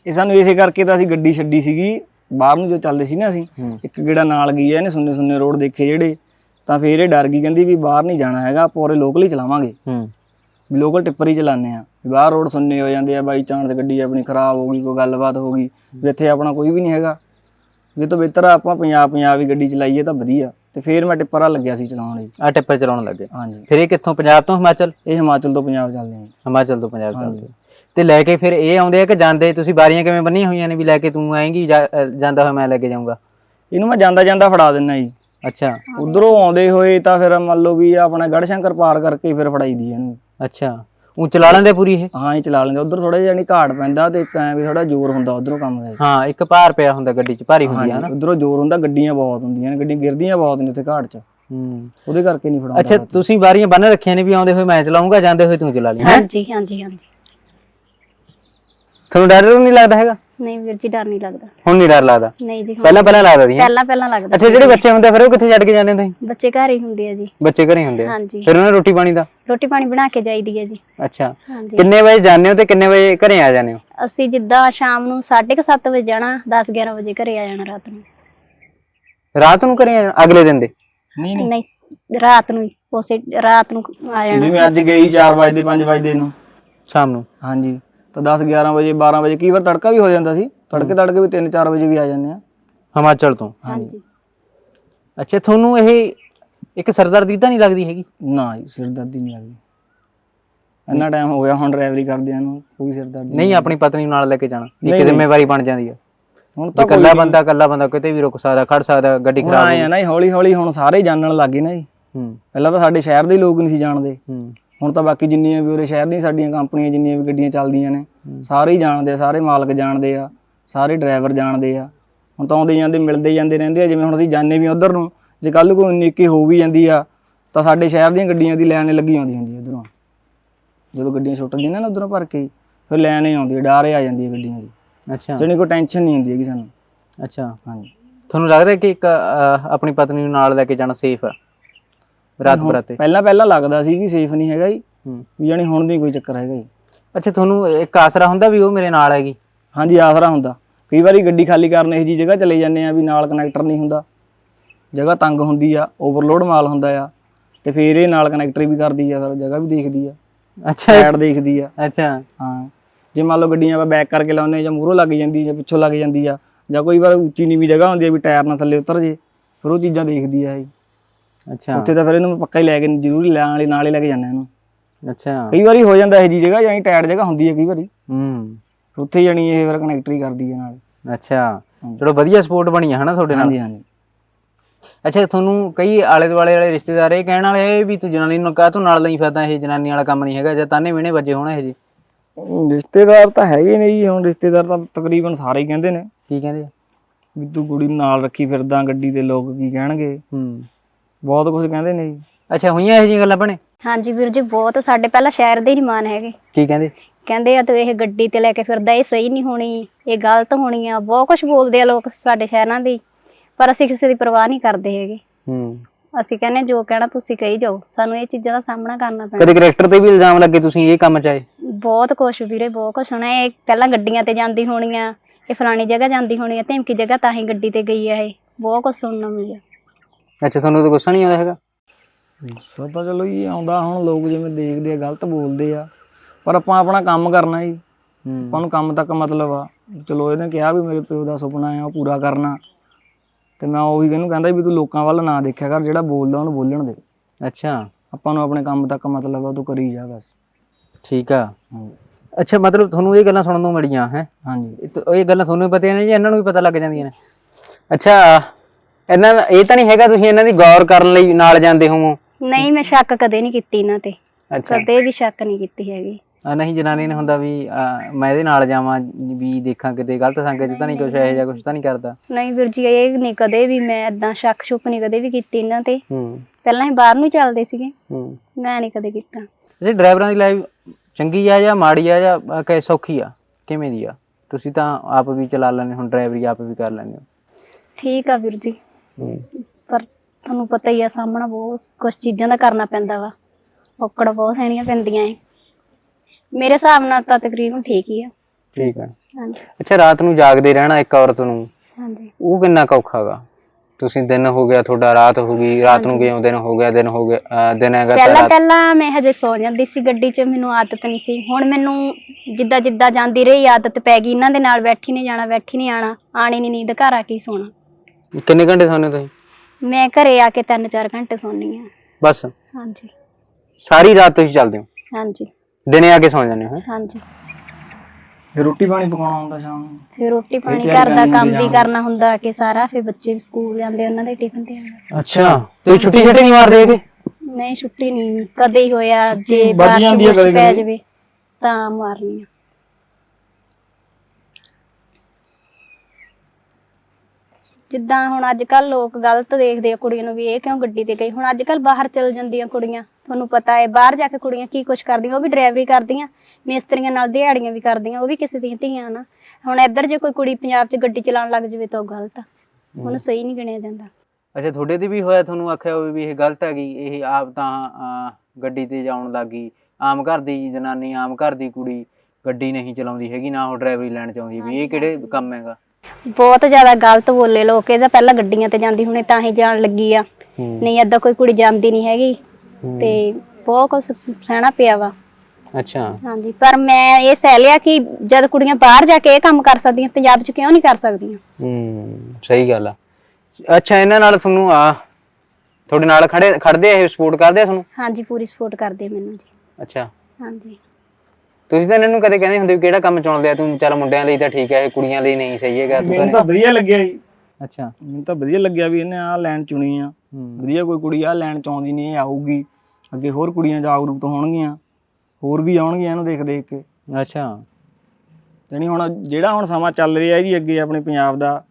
ਇਹ ਸਾਨੂੰ ਇਸੇ ਕਰਕੇ ਤਾਂ ਅਸੀਂ ਗੱਡੀ ਛੱਡੀ ਸੀਗੀ ਬਾਹਰ ਨੂੰ ਜੋ ਚੱਲਦੇ ਸੀ ਨਾ ਅਸੀਂ। ਇੱਕ ਗੇੜਾ ਨਾਲ ਗਈ ਐ ਇਹਨੇ ਸੁੰਨੇ ਸੁੰਨੇ ਰੋਡ ਦੇਖੇ ਜਿਹੜੇ। ਤਾਂ ਫੇਰ ਇਹ ਡਰ ਗਈ ਕਹਿੰਦੀ ਵੀ ਬਾਹਰ ਨਹੀਂ ਜਾਣਾ ਹੈਗਾ ਪੂਰੇ ਲੋਕਲ ਹੀ ਚਲਾਵਾਂਗੇ। ਹੂੰ। ਵੀ ਲੋਕਲ ਟਿੱਪਰ ਹੀ ਚਲਾਉਂਦੇ ਆ। ਵੀ ਬਾਹਰ ਰੋਡ ਸੁੰਨੇ ਹੋ ਜਾਂਦੇ ਆ ਬਾਈ ਚਾਂਸ ਗੱਡੀ ਆਪਣੀ ਖਰਾਬ ਹੋ ਗਈ ਕੋਈ ਗੱਲਬਾਤ ਹੋ ਗਈ ਵੀ ਇੱਥੇ ਆਪਣਾ ਕੋਈ ਵੀ ਨਹੀਂ ਹੈਗਾ। ਵੀ ਇਹ ਤੋਂ ਬਿਹਤਰ ਆ ਆਪਾਂ ਪੰਜਾਬ ਪੰਜਾਬ ਹੀ ਗੱਡੀ ਚਲਾਈਏ ਤਾਂ ਵਧੀਆ। ਤੇ ਫੇਰ ਮੈਂ ਟਿੱਪਰਾਂ ਲੱਗਿਆ ਸੀ ਚਲਾਉਣ ਲਈ। ਆ ਟਿੱਪਰ ਚਲਾਉਣ ਲੱਗੇ। ਹਾਂਜੀ। ਫਿਰ ਇਹ ਕਿੱਥੋਂ ਪੰਜਾਬ ਤੋਂ ਹਿਮਾਚਲ? ਇਹ ਹਿਮਾਚਲ ਤੋਂ ਪੰਜਾਬ ਚੱਲਦੇ ਆ ਜੀ। ਹਿਮਾਚਲ ਤੋਂ ਪੰਜਾਬ ਚੱਲਦੇ ਤੇ ਲੈ ਕੇ ਫਿਰ ਇਹ ਆਉਂਦੇ ਆ ਕਿ ਜਾਂਦੇ ਤੁਸੀਂ ਬਾਰੀਆਂ ਕਿਵੇਂ ਬੰਨੀਆਂ ਹੋਈਆਂ ਨੇ ਵੀ ਲੈ ਕੇ ਤੂੰ ਆਏਂਗੀ ਜਾਂ- ਜਾਂਦਾ ਹੋਇਆ ਮੈਂ ਲੈ ਕੇ ਜਾਊਂਗਾ? ਇਹਨੂੰ ਮੈਂ ਜਾਂਦਾ ਜਾਂਦਾ ਫੜਾ ਦਿੰਦਾ ਜੀ। ਅੱਛਾ। ਉਧਰੋਂ ਆਉਂਦੇ ਹੋਏ ਤਾਂ ਫਿਰ ਮੰਨ ਲਓ ਵੀ ਆਪਣਾ ਗੜਸ਼ੰਕਰ ਪਾਰ ਕਰਕੇ ਫਿਰ ਫੜਾਈ ਦੀ ਇਹਨੂੰ। ਅੱਛਾ। ਉਹ ਚਲਾ ਲੈਂਦੇ ਪੂਰੀ ਇਹ? ਹਾਂ ਇਹ ਚਲਾ ਲੈਂਦੇ। ਉਧਰ ਥੋੜਾ ਜਿਹਾ ਨਹੀਂ ਘਾਟ ਪੈਂਦਾ ਤੇ ਇੱਕ ਐ ਵੀ ਥੋੜਾ ਜ਼ੋਰ ਹੁੰਦਾ ਉਧਰੋਂ ਕੰਮ ਦਾ। ਹਾਂ ਇੱਕ ਭਾਰ ਪਿਆ ਹੁੰਦਾ ਗੱਡੀ 'ਚ ਭਾਰੀ ਹੁੰਦੀ ਆ ਨਾ। ਉਧਰੋਂ ਜ਼ੋਰ ਹੁੰਦਾ ਗੱਡੀਆਂ ਬਹੁਤ ਹੁੰਦੀਆਂ ਨੇ ਗੱਡੀਆਂ ਗਿਰਦੀਆਂ ਬਹੁਤ ਨੇ ਉੱਥੇ ਘਾਟ 'ਚ। ਹੂੰ। ਉਹਦੇ ਕਰਕੇ ਨਹੀਂ ਫੜਾਉਂਦਾ ਅੱਛਾ ਤੁਸੀਂ ਬਾਰੀਆਂ ਬੰਨ ਰੱਖੀਆਂ ਨੇ ਵੀ ਆਉਂਦੇ ਹੋਏ ਮੈਂ ਚਲਾਉਂਗਾ ਜਾਂਦੇ ਹੋਏ ਤੂੰ ਚਲਾ ਲਈ ਹੈਂ? ਹਾਂਜੀ ਹਾਂਜੀ ਹਾਂਜੀ। ਤੁਹਾਨੂੰ ਡਰ ਨਹੀਂ ਲੱਗਦਾ ਹੈਗਾ? ਨਹੀਂ ਵੀਰ ਜੀ ਡਰ ਨਹੀਂ ਲੱਗਦਾ। ਹੁਣ ਨਹੀਂ ਡਰ ਲੱਗਦਾ? ਨਹੀਂ ਜੀ ਹੁਣ ਪਹਿਲਾਂ ਪਹਿਲਾਂ ਲੱਗਦਾ ਸੀ ਹੈਂ? ਪਹਿਲਾਂ ਪਹਿਲਾਂ ਲੱਗਦਾ ਅੱਛਾ ਜਿਹੜੇ ਬੱਚੇ ਹੁੰਦੇ ਆ ਫਿਰ ਉਹ ਕਿੱਥੇ ਛੱਡ ਕੇ ਜਾਂਦੇ ਹੋ ਤੁਸੀਂ? ਬੱਚੇ ਘਰ ਹੀ ਹੁੰਦੇ ਆ ਜੀ। ਬੱਚੇ ਘਰੇ ਹੁੰਦੇ ਆ? ਹਾਂਜੀ। ਫਿਰ ਉਹਨਾਂ ਨੂੰ ਰੋਟੀ ਪਾਣੀ ਦਾ? ਰੋਟੀ ਪਾਣੀ ਬਣਾ ਕੇ ਜਾਈਦੀ ਹੈ ਜੀ। ਅੱਛਾ। ਹਾਂਜੀ। ਕਿੰਨੇ ਵਜੇ ਜਾਂਦੇ ਹੋ ਤੇ ਕਿੰਨੇ ਵਜੇ ਘਰੇ ਆ ਜਾਂਦੇ ਹੋ? ਅਸੀਂ ਜਿੱਦਾਂ ਸ਼ਾਮ ਨੂੰ 7:30 ਵਜੇ ਜਾਣਾ 10 11 ਵਜੇ ਘਰੇ ਆ ਜਾਣਾ ਰਾਤ ਨੂੰ। ਰਾਤ ਨੂੰ ਘਰੇ ਆ ਜਾਣਾ? ਅਗਲੇ ਦਿਨ ਦੇ? ਨਹੀਂ ਨਹੀਂ। ਨਹੀਂ ਰਾਤ ਨੂੰ ਹੀ, ਉਸੇ ਰਾਤ ਨੂੰ ਆ ਜਾਣਾ। ਜਿਵੇਂ ਅੱਜ ਗਈ 4 ਵਜੇ 5 ਵਜੇ ਨੂੰ। ਸ਼ਾਮ ਨੂੰ? ਹਾਂਜੀ। ਤਾਂ 10 11 ਵਜੇ 12 ਵਜੇ ਕਈ ਵਾਰ ਤੜਕਾ ਵੀ ਹੋ ਜਾਂਦਾ ਸੀ। ਤੜਕੇ ਤੜਕੇ ਵੀ 3 4 ਵਜੇ ਵੀ ਆ ਜਾਂਦੇ ਆ। ਹਿਮਾਚਲ ਤੋਂ। ਹਾਂਜੀ। ਅੱਛਾ ਤੁਹਾਨੂੰ ਇਹ ਇੱਕ ਸਰਦਾਰਦੀ ਤਾਂ ਨਹੀਂ ਲੱਗਦੀ ਹੈਗੀ? ਨਾ ਜੀ ਸਿਰਦਰਦੀ ਨਹੀਂ ਲੱਗਦੀ। ਇੰਨਾ ਟਾਈਮ ਹੋ ਗਿਆ ਹੁਣ ਡਰਾਈਵਰੀ ਕਰਦਿਆਂ ਨੂੰ ਕੋਈ ਸਿਰਦਰਦੀ ਨਹੀਂ ਆਪਣੀ ਪਤਨੀ ਨੂੰ ਨਾਲ ਲੈ ਕੇ ਜਾਣਾ। ਇੱਕ ਨਹੀਂ, ਜ਼ਿੰਮੇਵਾਰੀ ਬਣ ਜਾਂਦੀ ਹੈ ਹੁਣ ਤਾਂ ਇਕੱਲਾ ਬੰਦਾ ਇਕੱਲਾ ਬੰਦਾ ਕਿਤੇ ਵੀ ਰੁਕ ਸਕਦਾ ਖੜ ਸਕਦਾ ਗੱਡੀ ਹੁਣ ਖਰਾਬ ਆਏ ਆ ਨਾ ਹੌਲੀ ਹੌਲੀ ਹੁਣ ਸਾਰੇ ਜਾਣਨ ਲੱਗ ਗਏ ਨਾ ਜੀ। ਹੂੰ। ਪਹਿਲਾਂ ਤਾਂ ਸਾਡੇ ਸ਼ਹਿਰ ਦੇ ਲੋਕ ਨਹੀਂ ਸੀ ਜਾਣਦੇ। ਹੂੰ। ਹੁਣ ਤਾਂ ਬਾਕੀ ਜਿੰਨੀਆਂ ਵੀ ਉਰੇ ਸ਼ਹਿਰ ਦੀਆਂ ਸਾਡੀਆਂ ਕੰਪਨੀਆਂ ਜਿੰਨੀਆਂ ਵੀ ਗੱਡੀਆਂ ਚੱਲਦੀਆਂ ਨੇ ਸਾਰੇ ਹੀ ਜਾਣਦੇ ਆ ਸਾਰੇ ਮਾਲਕ ਜਾਣਦੇ ਆ ਸਾਰੇ ਡਰਾਈਵਰ ਜਾਣਦੇ ਆ। ਹੁਣ ਤਾਂ ਆਉਂਦੇ ਜਾਂਦੇ ਮਿਲਦੇ ਜਾਂਦੇ ਰਹਿੰਦੇ ਆ ਜਿਵੇਂ ਹੁਣ ਅਸੀਂ ਜਾਣੇ ਵੀ ਉਧਰ ਨੂੰ ਜੇ ਕੱਲ ਕੋਈ ਨਿੱਕੀ ਹੋ ਵੀ ਜਾਂਦੀ ਆ ਤਾਂ ਸਾਡੇ ਸ਼ਹਿਰ ਦੀਆਂ ਗੱਡੀਆਂ ਦੀ ਲਾਈਨ ਲੱਗੀ ਆਉਂਦੀ ਹੁੰਦੀ ਉਧਰੋਂ। ਜਦੋਂ ਗੱਡੀਆਂ ਛੁੱਟਦੀਆਂ ਨੇ ਨਾ ਉਧਰੋਂ ਭਰ ਕੇ ਫਿਰ ਲਾਈਨ ਹੀ ਆਉਂਦੀ ਡਾਰੇ ਆ ਜਾਂਦੀ ਗੱਡੀਆਂ ਦੀ। ਅੱਛਾ। ਜਾਣੀ ਕੋਈ ਟੈਨਸ਼ਨ ਨਹੀਂ ਹੁੰਦੀ ਹੈਗੀ ਸਾਨੂੰ। ਅੱਛਾ। ਹਾਂਜੀ। ਤੁਹਾਨੂੰ ਲੱਗਦਾ ਕਿ ਇੱਕ ਆਪਣੀ ਪਤਨੀ ਨੂੰ ਨਾਲ ਲੈ ਕੇ ਜਾਣਾ ਸੇਫ ਹੈ ਰਾਤ ਬਰਾਤੇ। ਪਹਿਲਾਂ ਪਹਿਲਾਂ ਲੱਗਦਾ ਸੀ ਕਿ ਸੇਫ ਨਹੀਂ ਹੈਗਾ ਜੀ। ਜਾਣੀ ਹੁਣ ਨਹੀਂ ਕੋਈ ਚੱਕਰ ਹੈਗਾ ਜੀ। ਅੱਛਾ ਤੁਹਾਨੂੰ ਇੱਕ ਆਸਰਾ ਹੁੰਦਾ ਵੀ ਉਹ ਮੇਰੇ ਨਾਲ ਹੈਗੀ? ਹਾਂਜੀ ਆਸਰਾ ਹੁੰਦਾ। ਕਈ ਵਾਰੀ ਗੱਡੀ ਖਾਲੀ ਕਰਨ ਇਹ ਜੀ ਜਗ੍ਹਾ ਚਲੇ ਜਾਂਦੇ ਆ ਵੀ ਨਾਲ ਕਨੈਕਟਰ ਨਹੀਂ ਹੁੰਦਾ। ਜਗ੍ਹਾ ਤੰਗ ਹੁੰਦੀ ਆ ਓਵਰਲੋਡ ਮਾਲ ਹੁੰਦਾ ਆ। ਤੇ ਫਿਰ ਇਹ ਨਾਲ ਕਨੈਕਟਰ ਵੀ ਕਰਦੀ ਆ ਫਿਰ ਜਗ੍ਹਾ ਵੀ ਦੇਖਦੀ ਆ। ਅੱਛਾ। ਸਾਈਡ ਦੇਖਦੀ ਆ। ਅੱਛਾ। ਹਾਂ। ਜੇ ਮੰਨ ਲਓ ਗੱਡੀਆਂ ਆਪਾਂ ਬੈਕ ਕਰਕੇ ਲਾਉਂਦੇ ਜਾਂ ਮੂਹਰੋਂ ਲੱਗ ਜਾਂਦੀ ਜਾਂ ਪਿੱਛੋਂ ਲੱਗ ਜਾਂਦੀ ਆ ਜਾਂ ਕੋਈ ਵਾਰ ਉੱਚੀ ਨੀਵੀਂ ਜਗ੍ਹਾ ਹੁੰਦੀ ਆ ਵੀ ਟਾਇਰ ਨਾ ਥੱਲੇ ਉਤਰ ਜੇ ਫਿਰ ਉਹ ਚੀਜ਼ਾਂ ਦੇਖਦੀ ਆ ਇਹ। ਅੱਛਾ। ਉੱਥੇ ਤਾਂ ਫਿਰ ਇਹਨੂੰ ਪੱਕਾ ਹੀ ਲੈ ਕੇ ਜ਼ਰੂਰ ਲੈਣ ਵਾਲੇ ਨਾਲ ਹੀ ਲੈ ਕੇ ਜਾਂਦੇ ਇਹਨੂੰ। ਅੱਛਾ। ਕਈ ਵਾਰੀ ਹੋ ਜਾਂਦਾ ਇਹ ਜੀ ਜਗ੍ਹਾ ਜਾਂ ਟਾਇਰ ਜਗ੍ਹਾ ਹੁੰਦੀ ਆ ਕਈ ਵਾਰੀ। ਹੂੰ। ਉੱਥੇ ਜਾਣੀ ਇਹ ਫਿਰ ਕਨੈਕਟਰ ਹੀ ਕਰਦੀ ਆ ਨਾਲ। ਅੱਛਾ। ਚਲੋ ਵਧੀਆ ਸਪੋਰਟ ਬਣੀ ਹੈ ਹਨਾ ਤੁਹਾਡੇ ਨਾਲ। ਹਾਂਜੀ ਹਾਂਜੀ। ਅੱਛਾ ਤੁਹਾਨੂੰ ਕਈ ਆਲੇ ਦੁਆਲੇ ਵਾਲੇ ਰਿਸ਼ਤੇਦਾਰ ਇਹ ਕਹਿਣ ਵਾਲੇ ਵੀ ਤੂੰ ਜਨਾਨੀ ਨੂੰ ਕਾਹ ਤੋਂ ਨਾਲ ਲਈ ਫਿਰਦਾ ਇਹ ਜਨਾਨੀ ਵਾਲਾ ਕੰਮ ਨਹੀਂ ਹੈਗਾ ਜਾਂ ਤਾਨੇ ਮਿਹਣੇ ਵੱਜੇ ਹੋਣ ਇਹ ਜੀ ਰਿਸ਼ਤੇਦਾਰ ਤਾਂ ਹੈਗੇ ਨੇ ਜੀ ਹੁਣ ਰਿਸ਼ਤੇਦਾਰ ਤਾਂ ਤਕਰੀਬਨ ਸਾਰੇ ਹੀ ਕਹਿੰਦੇ ਨੇ। ਕੀ ਕਹਿੰਦੇ? ਵੀ ਤੂੰ ਕੁੜੀ ਨਾਲ ਰੱਖੀ ਫਿਰਦਾ ਗੱਡੀ ਦੇ ਲੋਕ ਕੀ ਕਹਿਣਗੇ? ਹੂੰ। ਬਹੁਤ ਕੁਝ ਕਹਿੰਦੇ ਨੇ ਜੀ। ਅੱਛਾ ਹੋਈਆਂ ਇਹ ਜਿਹੀਆਂ ਗੱਲਾਂ ਬਣੇ ਹਾਂਜੀ ਵੀਰ ਜੀ ਬਹੁਤ ਸਾਡੇ ਪਹਿਲਾਂ ਸ਼ਹਿਰ ਦੇ ਹੀ ਨਹੀਂ ਮਾਨ ਹੈਗੇ। ਕੀ ਕਹਿੰਦੇ? ਕਹਿੰਦੇ ਆ ਤੂੰ ਇਹ ਗੱਡੀ ਤੇ ਲੈ ਕੇ ਫਿਰਦਾ ਇਹ ਸਹੀ ਨਹੀਂ ਹੋਣੀ ਇਹ ਗਲਤ ਹੋਣੀ ਆ। ਬਹੁਤ ਕੁਝ ਬੋਲਦੇ ਆ ਲੋਕ ਸਾਡੇ ਸ਼ਹਿਰਾਂ ਦੀ ਪਰ ਅਸੀਂ ਕਿਸੇ ਦੀ ਪਰਵਾਹ ਨਹੀਂ ਕਰਦੇ ਹੈਗੇ। ਹੂੰ। ਅਸੀਂ ਕਹਿੰਦੇ ਜੋ ਕਹਿਣਾ ਤੁਸੀਂ ਕਹੀ ਜਾਓ। ਸਾਨੂੰ ਇਹ ਚੀਜ਼ਾਂ ਦਾ ਸਾਹਮਣਾ ਕਰਨਾ ਪੈਣਾ। ਕਦੇ ਕਰੈਕਟਰ ਤੇ ਵੀ ਇਲਜ਼ਾਮ ਲੱਗੇ ਤੁਸੀਂ ਇਹ ਕੰਮ ਚ ਆਏ? ਬਹੁਤ ਕੁਛ ਵੀਰੇ ਬਹੁਤ ਕੁਛ ਸੁਣਿਆ ਇਹ ਪਹਿਲਾਂ ਗੱਡੀਆਂ ਤੇ ਜਾਂਦੀ ਹੋਣੀ ਆ ਇਹ ਫਲਾਣੀ ਜਗ੍ਹਾ ਜਾਂਦੀ ਹੋਣੀ ਆ ਧਮਕੀ ਜਗ੍ਹਾ ਤਾਂ ਹੀ ਗੱਡੀ ਤੇ ਗਈ ਆ ਇਹ। ਬਹੁਤ ਕੁਛ ਸੁਣਨ ਨੂੰ ਮਿਲਿਆ। ਅੱਛਾ ਤੁਹਾਨੂੰ ਤਾਂ ਗੁੱਸਾ ਨਹੀਂ ਆਉਂਦਾ ਹੈਗਾ? ਗੁੱਸਾ ਤਾਂ ਚਲੋ ਜੀ ਆਉਂਦਾ ਹੁਣ ਲੋਕ ਜਿਵੇਂ ਦੇਖਦੇ ਆ ਗਲਤ ਬੋਲਦੇ ਆ ਪਰ ਆਪਾਂ ਆਪਣਾ ਕੰਮ ਕਰਨਾ ਜੀ। ਆਪਾਂ ਨੂੰ ਕੰਮ ਤੱਕ ਮਤਲਬ ਆ। ਚਲੋ ਇਹਨੇ ਕਿਹਾ ਵੀ ਮੇਰੇ ਪਿਓ ਦਾ ਸੁਪਨਾ ਆ ਉਹ ਪੂਰਾ ਕਰਨਾ। ਤੇ ਮੈਂ ਉਹੀ ਇਹਨੂੰ ਕਹਿੰਦਾ ਵੀ ਤੂੰ ਲੋਕਾਂ ਵੱਲ ਨਾ ਦੇਖਿਆ ਕਰ ਜਿਹੜਾ ਬੋਲਦਾ ਉਹਨੂੰ ਬੋਲਣ ਦੇ। ਅੱਛਾ। ਆਪਾਂ ਨੂੰ ਆਪਣੇ ਕੰਮ ਤੱਕ ਮਤਲਬ ਆ ਤੂੰ ਕਰੀ ਜਾ ਬਸ। ਠੀਕ ਆ। ਅੱਛਾ ਮਤਲਬ ਤੁਹਾਨੂੰ ਇਹ ਗੱਲਾਂ ਸੁਣਨ ਨੂੰ ਮਿਲੀਆਂ ਹੈ? ਹਾਂਜੀ। ਇਹ ਗੱਲਾਂ ਤੁਹਾਨੂੰ ਵੀ ਪਤਾ ਨੇ ਜੀ ਇਹਨਾਂ ਨੂੰ ਵੀ ਪਤਾ ਲੱਗ ਜਾਂਦੀਆਂ ਨੇ। ਅੱਛਾ। ਇਹਨਾਂ ਇਹ ਤਾਂ ਨਹੀਂ ਹੈਗਾ ਤੁਸੀਂ ਇਹਨਾਂ ਦੀ ਗੌਰ ਕਰਨ ਲਈ ਨਾਲ ਜਾਂਦੇ ਹੋਵੋ। ਨਹੀਂ ਮੈਂ ਸ਼ੱਕ ਕਦੇ ਨਹੀਂ ਕੀਤੀ ਇਹਨਾਂ ਤੇ। ਅੱਛਾ। ਕਦੇ ਵੀ ਸ਼ੱਕ ਨਹੀਂ ਕੀਤੀ ਹੈਗੀ। ਆ ਨਹੀਂ ਜਨਾਨੀ ਨੇ ਹੁੰਦਾ ਵੀ ਮੈਂ ਇਹਦੇ ਨਾਲ ਜਾਵਾਂ ਵੀ ਦੇਖਾਂ ਕਿਤੇ ਗਲਤ ਸੰਗਤ ਚ ਤਾਂ ਨਹੀਂ ਕੁਛ ਇਹੋ ਜਿਹਾ ਕੁਛ ਤਾਂ ਨਹੀਂ ਕਰਦਾ। ਨਹੀਂ ਵੀਰ ਜੀ ਇਹ ਨਹੀਂ ਕਦੇ ਵੀ ਮੈਂ ਇਦਾਂ ਸ਼ੱਕ ਸ਼ੁਕ ਨਹੀਂ ਕਦੇ ਵੀ ਕੀਤੀ ਇਹਨਾਂ ਤੇ। ਹੂੰ। ਪਹਿਲਾਂ ਹੀ ਬਾਹਰ ਨੂੰ ਹੀ ਚੱਲਦੇ ਸੀਗੇ। ਹੂੰ। ਮੈਂ ਨਹੀਂ ਕਦੇ ਕੀਤਾ। ਜੇ ਡਰਾਈਵਰਾਂ ਦੀ ਲਾਈਫ ਚੰਗੀ ਆ ਜਾਂ ਮਾੜੀ ਆ ਜਾਂ ਅ, ਕਿ ਸੌਖੀ ਆ? ਕਿਵੇਂ ਦੀ ਆ? ਤੁਸੀਂ ਤਾਂ ਆਪ ਵੀ ਚਲਾ ਲੈਂਦੇ ਹੁਣ ਡਰਾਈਵਰੀ ਆਪ ਵੀ ਕਰ ਲੈਂਦੇ ਹੋ। ਠੀਕ ਆ ਵੀਰ ਜੀ। ਹੂੰ ਪਰ ਤੁਹਾਨੂੰ ਪਤਾ ਹੀ ਆ ਸਾਹਮਣਾ ਬਹੁਤ ਕੁਝ ਚੀਜ਼ਾਂ ਦਾ ਕਰਨਾ ਪੈਂਦਾ ਵਾ। ਔਕੜ ਬਹੁਤ ਸਹਿਣੀਆਂ ਪੈਂਦੀਆਂ ਏ ਮੇਰੇ ਹਿਸਾਬ ਨਾਲ ਤਾਂ ਤਕਰੀਬਨ ਠੀਕ ਹੀ ਆ। ਠੀਕ ਆ। ਹਾਂਜੀ। ਅੱਛਾ ਰਾਤ ਨੂੰ ਜਾਗਦੇ ਰਹਿਣਾ ਇੱਕ ਔਰਤ ਨੂੰ। ਹਾਂਜੀ। ਉਹ ਕਿੰਨਾ ਕੁ ਔਖਾ ਗਾ? ਤੁਸੀਂ ਦਿਨ ਹੋ ਗਿਆ ਤੁਹਾਡਾ ਰਾਤ ਹੋ ਗਈ ਰਾਤ ਨੂੰ ਗਏ ਦਿਨ ਹੋ ਗਿਆ ਦਿਨ ਹੋ ਗਿਆ ਦਿਨ ਹੈਗਾ ਤਾਂ ਪਹਿਲਾਂ ਰਾਤ ਪਹਿਲਾਂ ਮੈਂ ਹਜੇ ਸੌ ਜਾਂਦੀ ਸੀ ਗੱਡੀ 'ਚ ਮੈਨੂੰ ਆਦਤ ਨਹੀਂ ਸੀ। ਹੁਣ ਮੈਨੂੰ ਜਿੱਦਾਂ ਜਿੱਦਾਂ ਜਾਂਦੀ ਰਹੀ ਆਦਤ ਪੈ ਗਈ। ਇਹਨਾਂ ਦੇ ਨਾਲ ਬੈਠੀ ਨਹੀਂ ਜਾਣਾ ਬੈਠੀ ਨਹੀਂ ਆਣਾ ਆਣੀ ਨਹੀਂ ਨੀਂਦ ਘਰ ਆ ਕੇ ਹੀ ਸੌਣਾ। ਕਿੰਨੇ ਘੰਟੇ ਸੌਂਦੇ ਹੋ ਤੁਸੀਂ? ਮੈਂ ਘਰੇ ਆ ਕੇ 3-4 ਘੰਟੇ ਸੌਂਦੀ ਆ ਬਸ। ਹਾਂਜੀ। ਸਾਰੀ ਰਾਤ ਤੁਸੀਂ ਚੱਲਦੇ ਹੋ? ਹਾਂਜੀ। ਦਿਨੇ ਆ ਕੇ ਸੌਂ ਜਾਂਦੇ ਹੋ ਹੈਂ? ਹਾਂਜੀ। ਫਿਰ ਰੋਟੀ ਪਾਣੀ ਪਕਾਉਣਾ ਹੁੰਦਾ ਸ਼ਾਮ ਨੂੰ? ਫਿਰ ਰੋਟੀ ਪਾਣੀ ਘਰ ਦਾ ਕੰਮ ਵੀ ਕਰਨਾ ਹੁੰਦਾ ਕਿ ਸਾਰਾ ਫਿਰ ਬੱਚੇ ਵੀ ਸਕੂਲ ਜਾਂਦੇ ਉਹਨਾਂ ਦੇ ਟਿਫਨ ਤੇ ਅੱਛਾ। ਤੁਸੀਂ ਛੁੱਟੀ ਛੱਟੀ ਨਹੀਂ ਮਾਰਦੇ ਹੈਗੇ? ਨਹੀਂ ਛੁੱਟੀ ਨਹੀਂ। ਕਦੇ ਹੀ ਹੋਇਆ ਜੇ ਬਾਰਿਸ਼ ਬੁਰਸ਼ ਕਦੇ ਪੈ। ਜਾਵੇ ਤਾਂ ਮਾਰਨੀ ਆ। ਜਿੱਦਾਂ ਹੁਣ ਅੱਜ ਕੱਲ ਲੋਕ ਗਲਤ ਦੇਖਦੇ ਆ ਕੁੜੀਆਂ ਨੂੰ ਵੀ ਇਹ ਕਿਉਂ ਗੱਡੀ ਤੇ ਗਈ? ਹੁਣ ਅੱਜ ਕੱਲ ਬਾਹਰ ਚਲ ਜਾਂਦੀਆਂ ਕੁੜੀਆਂ। ਤੁਹਾਨੂੰ ਪਤਾ ਹੈ ਬਾਹਰ ਜਾ ਕੇ ਕੁੜੀਆਂ ਕੀ ਕੁਛ ਕਰਦੀਆਂ ਉਹ ਵੀ ਡਰਾਈਵਰੀ ਕਰਦੀਆਂ ਮਿਸਤਰੀਆਂ ਨਾਲ ਦਿਹਾੜੀਆਂ ਵੀ ਕਰਦੀਆਂ ਉਹ ਵੀ ਕਿਸੇ ਦੀਆਂ ਧੀਆਂ ਨਾ। ਹੁਣ ਇੱਧਰ ਜੇ ਕੋਈ ਕੁੜੀ ਪੰਜਾਬ 'ਚ ਗੱਡੀ ਚਲਾਉਣ ਲੱਗ ਜਾਵੇ ਤਾਂ ਉਹ ਗਲਤ ਆ। ਉਹਨੂੰ ਸਹੀ ਨਹੀਂ ਗਿਣਿਆ ਜਾਂਦਾ। ਅੱਛਾ ਤੁਹਾਡੇ ਤੇ ਵੀ ਹੋਇਆ ਤੁਹਾਨੂੰ ਆਖਿਆ ਹੋਵੇ ਵੀ ਇਹ ਗਲਤ ਹੈਗੀ ਇਹ ਆਪ ਤਾਂ ਗੱਡੀ ਤੇ ਜਾਣ ਲੱਗੀ। ਆਮ ਘਰ ਦੀ ਜਨਾਨੀ ਆਮ ਘਰ ਦੀ ਕੁੜੀ ਗੱਡੀ ਨਹੀਂ ਚਲਾਉਂਦੀ ਹੈਗੀ ਨਾ ਉਹ ਡਰਾਈਵਰੀ ਲੈਣ ਚਾਹੁੰਦੀ ਵੀ ਇਹ ਕਿਹੜੇ ਕੰਮ ਹੈਗਾ? ਬਹੁਤ ਜ਼ਿਆਦਾ ਗਲਤ ਬੋਲੇ ਲੋਕ ਇਹਦਾ ਪਹਿਲਾਂ ਗੱਡੀਆਂ ਤੇ ਜਾਂਦੀ ਹੁਣੇ ਤਾਂ ਹੀ ਜਾਣ ਲੱਗੀ ਆ। ਨਹੀਂ ਏਦਾਂ ਕੋਈ ਕੁੜੀ ਜਾਂਦੀ ਨਹੀਂ ਹੈਗੀ। ਤੇ ਬਹੁਤ ਕੁਝ ਸਹਿਣਾ ਪਿਆ ਵਾ। ਅੱਛਾ। ਹਾਂਜੀ ਪਰ ਮੈਂ ਇਹ ਸਹਿ ਲਿਆ ਕਿ ਜਦ ਕੁੜੀਆਂ ਬਾਹਰ ਜਾ ਕੇ ਇਹ ਕੰਮ ਕਰ ਸਕਦੀਆਂ ਪੰਜਾਬ 'ਚ ਕਿਉਂ ਨਹੀਂ ਕਰ ਸਕਦੀਆਂ? ਹੂੰ ਸਹੀ ਗੱਲ ਆ। ਅੱਛਾ ਇਹਨਾਂ ਨਾਲ ਤੁਹਾਨੂੰ ਆ ਤੁਹਾਡੇ ਨਾਲ ਖੜੇ ਖੜਦੇ ਆ ਇਹ ਸਪੋਰਟ ਕਰਦੇ ਆ ਤੁਹਾਨੂੰ? ਹਾਂਜੀ ਪੂਰੀ ਸਪੋਰਟ ਕਰਦੇ ਆ ਮੈਨੂੰ ਜੀ। ਅੱਛਾ। ਹਾਂਜੀ। ਤੁਸੀਂ ਤਾਂ ਇਹਨਾਂ ਨੂੰ ਕਦੇ ਕਹਿੰਦੇ ਹੁੰਦੇ ਵੀ ਕਿਹੜਾ ਕੰਮ ਚੁਣ ਲਿਆ ਤੂੰ? ਚੱਲ ਮੁੰਡਿਆਂ ਲਈ ਤਾਂ ਠੀਕ ਹੈ ਇਹ ਕੁੜੀਆਂ ਲਈ ਨਹੀਂ ਸਹੀ ਹੈਗਾ ਤੂੰ ਮੈਨੂੰ ਤਾਂ ਤਾਂ ਵਧੀਆ ਲੱਗਿਆ ਜੀ। ਅੱਛਾ। ਮੈਨੂੰ ਤਾਂ ਵਧੀਆ ਲੱਗਿਆ ਵੀ ਇਹਨੇ ਆਹ ਲਾਈਨ ਚੁਣੀ ਆ। ਹੂੰ। ਵਧੀਆ ਕੋਈ ਕੁੜੀ ਆਹ ਲਾਈਨ ਚ ਆਉਂਦੀ ਨਹੀਂ ਇਹ ਆਊਗੀ। ਅੱਗੇ ਹੋਰ ਕੁੜੀਆਂ ਜਾਗਰੂਕ ਹੋਣਗੀਆਂ। ਹੋਰ ਵੀ ਆਉਣਗੀਆਂ ਇਹਨੂੰ ਦੇਖ ਦੇਖ ਕੇ। ਅੱਛਾ। ਜਾਣੀ ਹੁਣ ਜਿਹੜਾ ਹੁਣ ਸਮਾਂ ਚੱਲ ਰਿਹਾ ਜੀ ਅੱਗੇ ਆਪਣੇ ਪੰਜਾਬ ਦਾ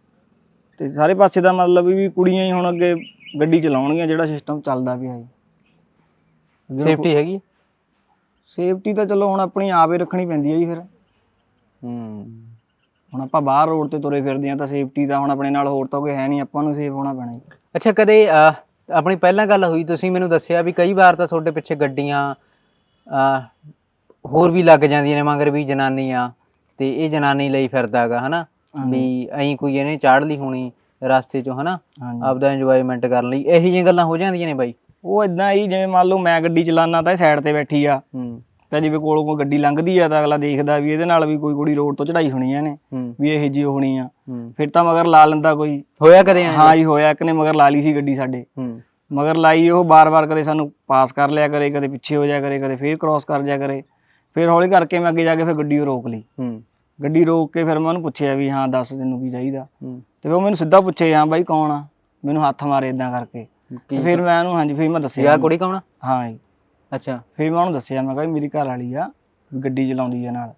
ਤੇ ਸਾਰੇ ਪਾਸੇ ਦਾ ਮਤਲਬ ਵੀ ਕੁੜੀਆਂ ਹੀ ਹੁਣ ਅੱਗੇ ਗੱਡੀ ਚਲਾਉਣਗੀਆਂ ਜਿਹੜਾ ਸਿਸਟਮ ਚੱਲਦਾ ਪਿਆ ਜੀ। ਸੇਫਟੀ ਹੈਗੀ? ਸੇਫਟੀ ਤਾਂ ਚਲੋ ਹੁਣ ਆਪਣੀ ਆਪੇ ਰੱਖਣੀ ਪੈਂਦੀ ਹੈ ਜੀ ਫਿਰ। ਹੂੰ। ਹੁਣ ਆਪਾਂ ਬਾਹਰ ਰੋਡ ਤੇ ਤੁਰੇ ਫਿਰਦੇ ਆ ਤਾਂ ਸੇਫਟੀ ਤਾਂ ਹੁਣ ਆਪਣੇ ਨਾਲ ਹੋਰ ਤਾਂ ਕੋਈ ਹੈ ਨਹੀਂ ਆਪਾਂ ਨੂੰ ਸੇਫ ਹੋਣਾ ਪੈਣਾ ਜੀ। ਅੱਛਾ ਕਦੇ ਅਹ, ਆਪਣੀ ਪਹਿਲਾਂ ਗੱਲ ਹੋਈ ਤੁਸੀਂ ਮੈਨੂੰ ਦੱਸਿਆ ਵੀ ਕਈ ਵਾਰ ਤਾਂ ਤੁਹਾਡੇ ਪਿੱਛੇ ਗੱਡੀਆਂ ਅਹ, ਹੋਰ ਵੀ ਲੱਗ ਜਾਂਦੀਆਂ ਨੇ ਮਗਰ ਵੀ ਜਨਾਨੀ ਆ ਤੇ ਇਹ ਜਨਾਨੀ ਲਈ ਫਿਰਦਾਗਾ ਹਨਾ? ਵੀ ਐਂ ਕੋਈ ਇਹਨੇ ਚਾੜ ਲਈ ਹੋਣੀ ਰਸਤੇ 'ਚੋਂ ਹਨਾ? ਹਾਂਜੀ। ਆਪਦਾ ਇੰਜੋਇਮੈਂਟ ਕਰਨ ਲਈ। ਇਹੋ ਜਿਹੀਆਂ ਗੱਲਾਂ ਹੋ ਜਾਂਦੀਆਂ ਨੇ ਬਾਈ? ਉਹ ਇਦਾਂ ਹੀ ਜਿਵੇਂ ਮੰਨ ਲਓ ਮੈਂ ਗੱਡੀ ਚਲਾਨਾ ਤਾਂ ਇਹ ਸਾਈਡ ਤੇ ਬੈਠੀ ਆ। ਹੂੰ। ਤਾਂ ਜਿਵੇਂ ਕੋਲੋਂ ਕੋਈ ਗੱਡੀ ਲੰਘਦੀ ਆ ਤਾਂ ਅਗਲਾ ਦੇਖਦਾ ਵੀ ਇਹਦੇ ਨਾਲ ਵੀ ਕੋਈ ਕੁੜੀ ਰੋਡ ਤੋਂ ਚੜਾਈ ਹੋਣੀ ਆ ਨੇ ਹੂੰ। ਵੀ ਇਹ ਜੀ ਹੋਣੀ ਆ। ਹੂੰ। ਫਿਰ ਤਾਂ ਮਗਰ ਲਾ ਲੈਂਦਾ ਕੋਈ। ਹੋਇਆ ਕਦੇ ਐਂ? ਹਾਂ ਜੀ ਹੋਇਆ। ਇੱਕ ਨੇ ਮਗਰ ਲਾ ਲਈ ਸੀ ਗੱਡੀ ਸਾਡੇ। ਹੂੰ। ਮਗਰ ਲਾਈ ਉਹ ਬਾਰ-ਬਾਰ ਕਦੇ ਸਾਨੂੰ ਪਾਸ ਕਰ ਲਿਆ ਕਰੇ ਕਦੇ ਪਿੱਛੇ ਹੋ ਜਾਇਆ ਕਰੇ ਕਦੇ ਫੇਰ ਕ੍ਰਾਸ ਕਰ ਜਾਇਆ ਕਰੇ। ਫਿਰ ਹੌਲੀ ਕਰਕੇ ਮੈਂ ਅੱਗੇ ਜਾ ਕੇ ਫਿਰ ਗੱਡੀ ਉਹ ਰੋਕ ਲਈ। ਹੂੰ। ਗੱਡੀ ਰੋਕ ਕੇ ਫਿਰ ਮੈਂ ਉਹਨੂੰ ਪੁੱਛਿਆ ਵੀ ਹਾਂ ਦੱਸ ਤੈਨੂੰ ਕੀ ਚਾਹੀਦਾ। ਹੂੰ। ਤੇ ਫਿਰ ਉਹ ਮੈਨੂੰ ਸਿੱਧਾ ਪੁੱਛੇ ਹਾਂ ਬਾਈ ਕੌਣ ਆ? ਮੈਨੂੰ ਹੱਥ ਮਾਰੇ ਇਦਾਂ ਕਰਕੇ। ਤੇ ਫਿਰ ਮੈਂ ਉਹਨੂੰ ਹਾਂਜੀ ਫਿਰ ਮੈਂ ਦੱਸਿਆ ਯਾ ਕੁੜੀ ਕੌਣ ਆ? ਹਾਂ ਜੀ। ਅੱਛਾ। ਫਿਰ ਮੈਂ ਉਹਨੂੰ ਦੱਸਿਆ ਮੈਂ ਕਿਹਾ ਵੀ ਮੇਰੀ ਘਰ ਵਾਲੀ ਆ ਵੀ ਗੱਡੀ ਚਲਾਉਂਦੀ ਆ ਨਾਲ।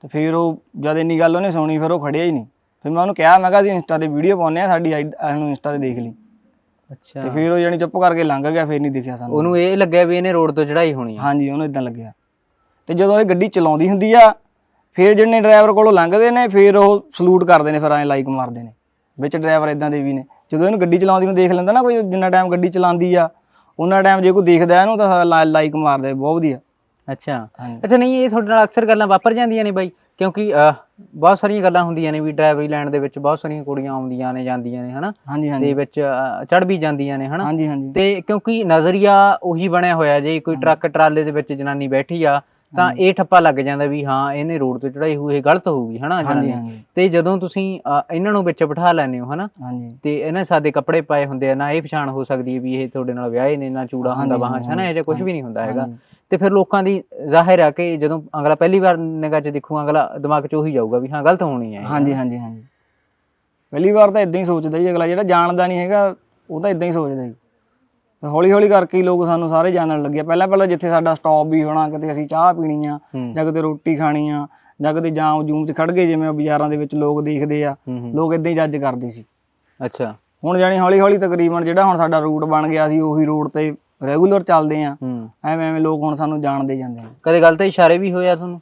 ਤੇ ਫਿਰ ਉਹ ਜਦ ਇੰਨੀ ਗੱਲ ਉਹਨੇ ਸੁਣੀ ਫਿਰ ਉਹ ਖੜਿਆ ਹੀ ਨਹੀਂ। ਫਿਰ ਮੈਂ ਉਹਨੂੰ ਕਿਹਾ ਮੈਂ ਕਿਹਾ ਅਸੀਂ ਇੰਸਟਾ ਤੇ ਵੀਡੀਓ ਪਾਉਂਦੇ ਆ ਸਾਡੀ ਆਈਡ- ਇੰਸਟਾ ਤੇ ਦੇਖ ਲਈ। ਤੇ ਅੱਛਾ ਫਿਰ ਉਹ ਜਾਨੀ ਚੁੱਪ ਕਰਕੇ ਲੰਘ ਗਿਆ ਫਿਰ ਨਹੀਂ ਦਿਖਿਆ ਸਾਨੂੰ। ਉਹਨੂੰ ਇਹ ਲੱਗਿਆ ਵੀ ਇਹਨੇ ਰੋਡ ਤੋਂ ਚੜਾਈ ਹੋਣੀ ਆ। ਹਾਂਜੀ ਉਹਨੂੰ ਇਦਾਂ ਲੱਗਿਆ। ਤੇ ਜਦੋਂ ਇਹ ਗੱਡੀ ਚਲਾਉਂਦੀ ਹੁੰਦੀ ਆ ਫਿਰ ਜਿਹੜੇ ਡਰਾਈਵਰ ਕੋਲੋਂ ਲੰਘਦੇ ਨੇ ਫਿਰ ਉਹ ਸਲੂਟ ਕਰਦੇ ਨੇ ਫਿਰ ਐਂ ਲਾਈਕ ਮਾਰਦੇ ਨੇ। ਵਿੱਚ ਡਰਾਈਵਰ ਇਦਾਂ ਦੇ ਵੀ ਨੇ। ਜਦੋਂ ਇਹਨੂੰ ਗੱਡੀ ਚਲਾਉਂਦੀ ਨੂੰ ਦੇਖ ਲੈਂਦਾ ਨਾ ਕੋਈ ਜਿੰਨਾ ਟਾਈਮ ਗੱਡੀ ਚਲਾਉਂਦੀ ਆ ਉਹਨਾਂ ਟਾਈਮ ਜੇ ਕੋਈ ਦੇਖਦਾ ਇਹਨੂੰ ਤਾਂ ਲਾਈਕ ਮਾਰਦਾ ਬਹੁਤ ਵਧੀਆ। ਅੱਛਾ। ਅੱਛਾ ਨਹੀਂ ਇਹ ਤੁਹਾਡੇ ਨਾਲ ਅਕਸਰ ਗੱਲਾਂ ਵਾਪਰ ਜਾਂਦੀਆਂ ਨੇ ਬਾਈ ਕਿਉਂਕਿ ਬਹੁਤ ਸਾਰੀਆਂ ਗੱਲਾਂ ਹੁੰਦੀਆਂ ਨੇ ਵੀ ਡਰਾਈਵਰੀ ਲੈਣ ਦੇ ਵਿੱਚ ਬਹੁਤ ਸਾਰੀਆਂ ਕੁੜੀਆਂ ਆਉਂਦੀਆਂ ਨੇ ਜਾਂਦੀਆਂ ਨੇ ਹਨਾ? ਹਾਂਜੀ ਦੇ ਵਿੱਚ ਚੜ ਵੀ ਜਾਂਦੀਆਂ ਨੇ ਹਨਾ? ਤੇ ਕਿਉਂਕਿ ਨਜ਼ਰੀਆ ਉਹੀ ਬਣਿਆ ਹੋਇਆ ਜੇ ਕੋਈ ਟਰੱਕ ਟਰਾਲੇ ਦੇ ਵਿੱਚ ਜਨਾਨੀ ਬੈਠੀ ਆ ਤਾਂ ਇਹ ਠੱਪਾ ਲੱਗ ਜਾਂਦਾ ਵੀ ਹਾਂ ਇਹਨੇ ਰੋਡ ਤੇ ਚੜਾਈ ਹੋਈ ਇਹ ਗਲਤ ਹੋਊਗੀ ਹਨਾ ਹਾਂਜੀ ਤੇ ਜਦੋਂ ਤੁਸੀਂ ਅ, ਇਹਨਾਂ ਨੂੰ ਵਿੱਚ ਬਿਠਾ ਲੈਂਦੇ ਹੋ ਹਨਾ? ਹਾਂਜੀ। ਤੇ ਇਹਨਾਂ ਸਾਦੇ ਕੱਪੜੇ ਪਾਏ ਹੁੰਦੇ ਆ ਨਾ ਇਹ ਪਛਾਣ ਹੋ ਸਕਦੀ ਹੈ ਵੀ ਇਹ ਤੁਹਾਡੇ ਨਾਲ ਵਿਆਹੇ ਨੇ ਨਾ ਚੂੜਾ ਹੁੰਦਾ ਹਾਂਜੀ, ਬਾਹਾਂ 'ਚ ਹਨਾ? ਇਹ ਜਿਹਾ ਕੁਝ ਵੀ ਨਹੀਂ ਹੁੰਦਾ ਹੈਗਾ। ਹਾਂਜੀ। ਤੇ ਫਿਰ ਲੋਕਾਂ ਦੀ ਜ਼ਾਹਿਰ ਆ ਕਿ ਜਦੋਂ ਅਗਲਾ ਪਹਿਲੀ ਵਾਰ ਨਿਗਾਹ 'ਚ ਦੇਖੂ ਅਗਲਾ ਦਿਮਾਗ 'ਚ ਉਹੀ ਜਾਊਗਾ ਵੀ ਹਾਂ ਗਲਤ ਹੋਣੀ ਹੈ ਇਹ। ਹਾਂਜੀ ਹਾਂਜੀ ਹਾਂਜੀ। ਪਹਿਲੀ ਵਾਰ ਤਾਂ ਇਦਾਂ ਹੀ ਸੋਚਦਾ ਜੀ ਅਗਲਾ ਜਿਹੜਾ ਜਾਣਦਾ ਨਹੀਂ ਹੈਗਾ ਉਹ ਤਾਂ ਇਦਾਂ ਹੀ ਸੋਚਦਾ ਜੀ। ਹੌਲੀ ਹੌਲੀ ਕਰਕੇ ਹੀ ਲੋਕ ਸਾਨੂੰ ਸਾਰੇ ਜਾਣਨ ਲੱਗੇ ਪਹਿਲਾਂ ਪਹਿਲਾਂ ਜਿੱਥੇ ਸਾਡਾ ਸਟਾਪ ਵੀ ਹੋਣਾ ਕਿਤੇ ਅਸੀਂ ਚਾਹ ਪੀਣੀ ਆ ਜਾਂ ਕਿਤੇ ਰੋਟੀ ਖਾਣੀ ਆ ਜਾਂ ਕਿਤੇ ਜਾਮ ਜੂਮ 'ਚ ਖੜ ਗਏ ਜਿਵੇਂ ਬਾਜ਼ਾਰਾਂ ਦੇ ਵਿੱਚ ਲੋਕ ਦੇਖਦੇ ਆ ਲੋਕ ਇਦਾਂ ਹੀ ਜੱਜ ਕਰਦੇ ਸੀ। ਅੱਛਾ। ਹੁਣ ਜਾਣੀ ਹੌਲੀ ਹੌਲੀ ਤਕਰੀਬਨ ਜਿਹੜਾ ਹੁਣ ਸਾਡਾ ਰੂਟ ਬਣ ਗਿਆ ਸੀ ਉਹੀ ਰੂਟ ਤੇ ਰੈਗੂਲਰ ਚੱਲਦੇ ਆ। ਐਵੇਂ ਐਵੇਂ ਲੋਕ ਹੁਣ ਸਾਨੂੰ ਜਾਣਦੇ ਜਾਂਦੇ ਨੇ ਕਦੇ ਗਲਤ ਇਸ਼ਾਰੇ ਵੀ ਹੋਇਆ ਤੁਹਾਨੂੰ?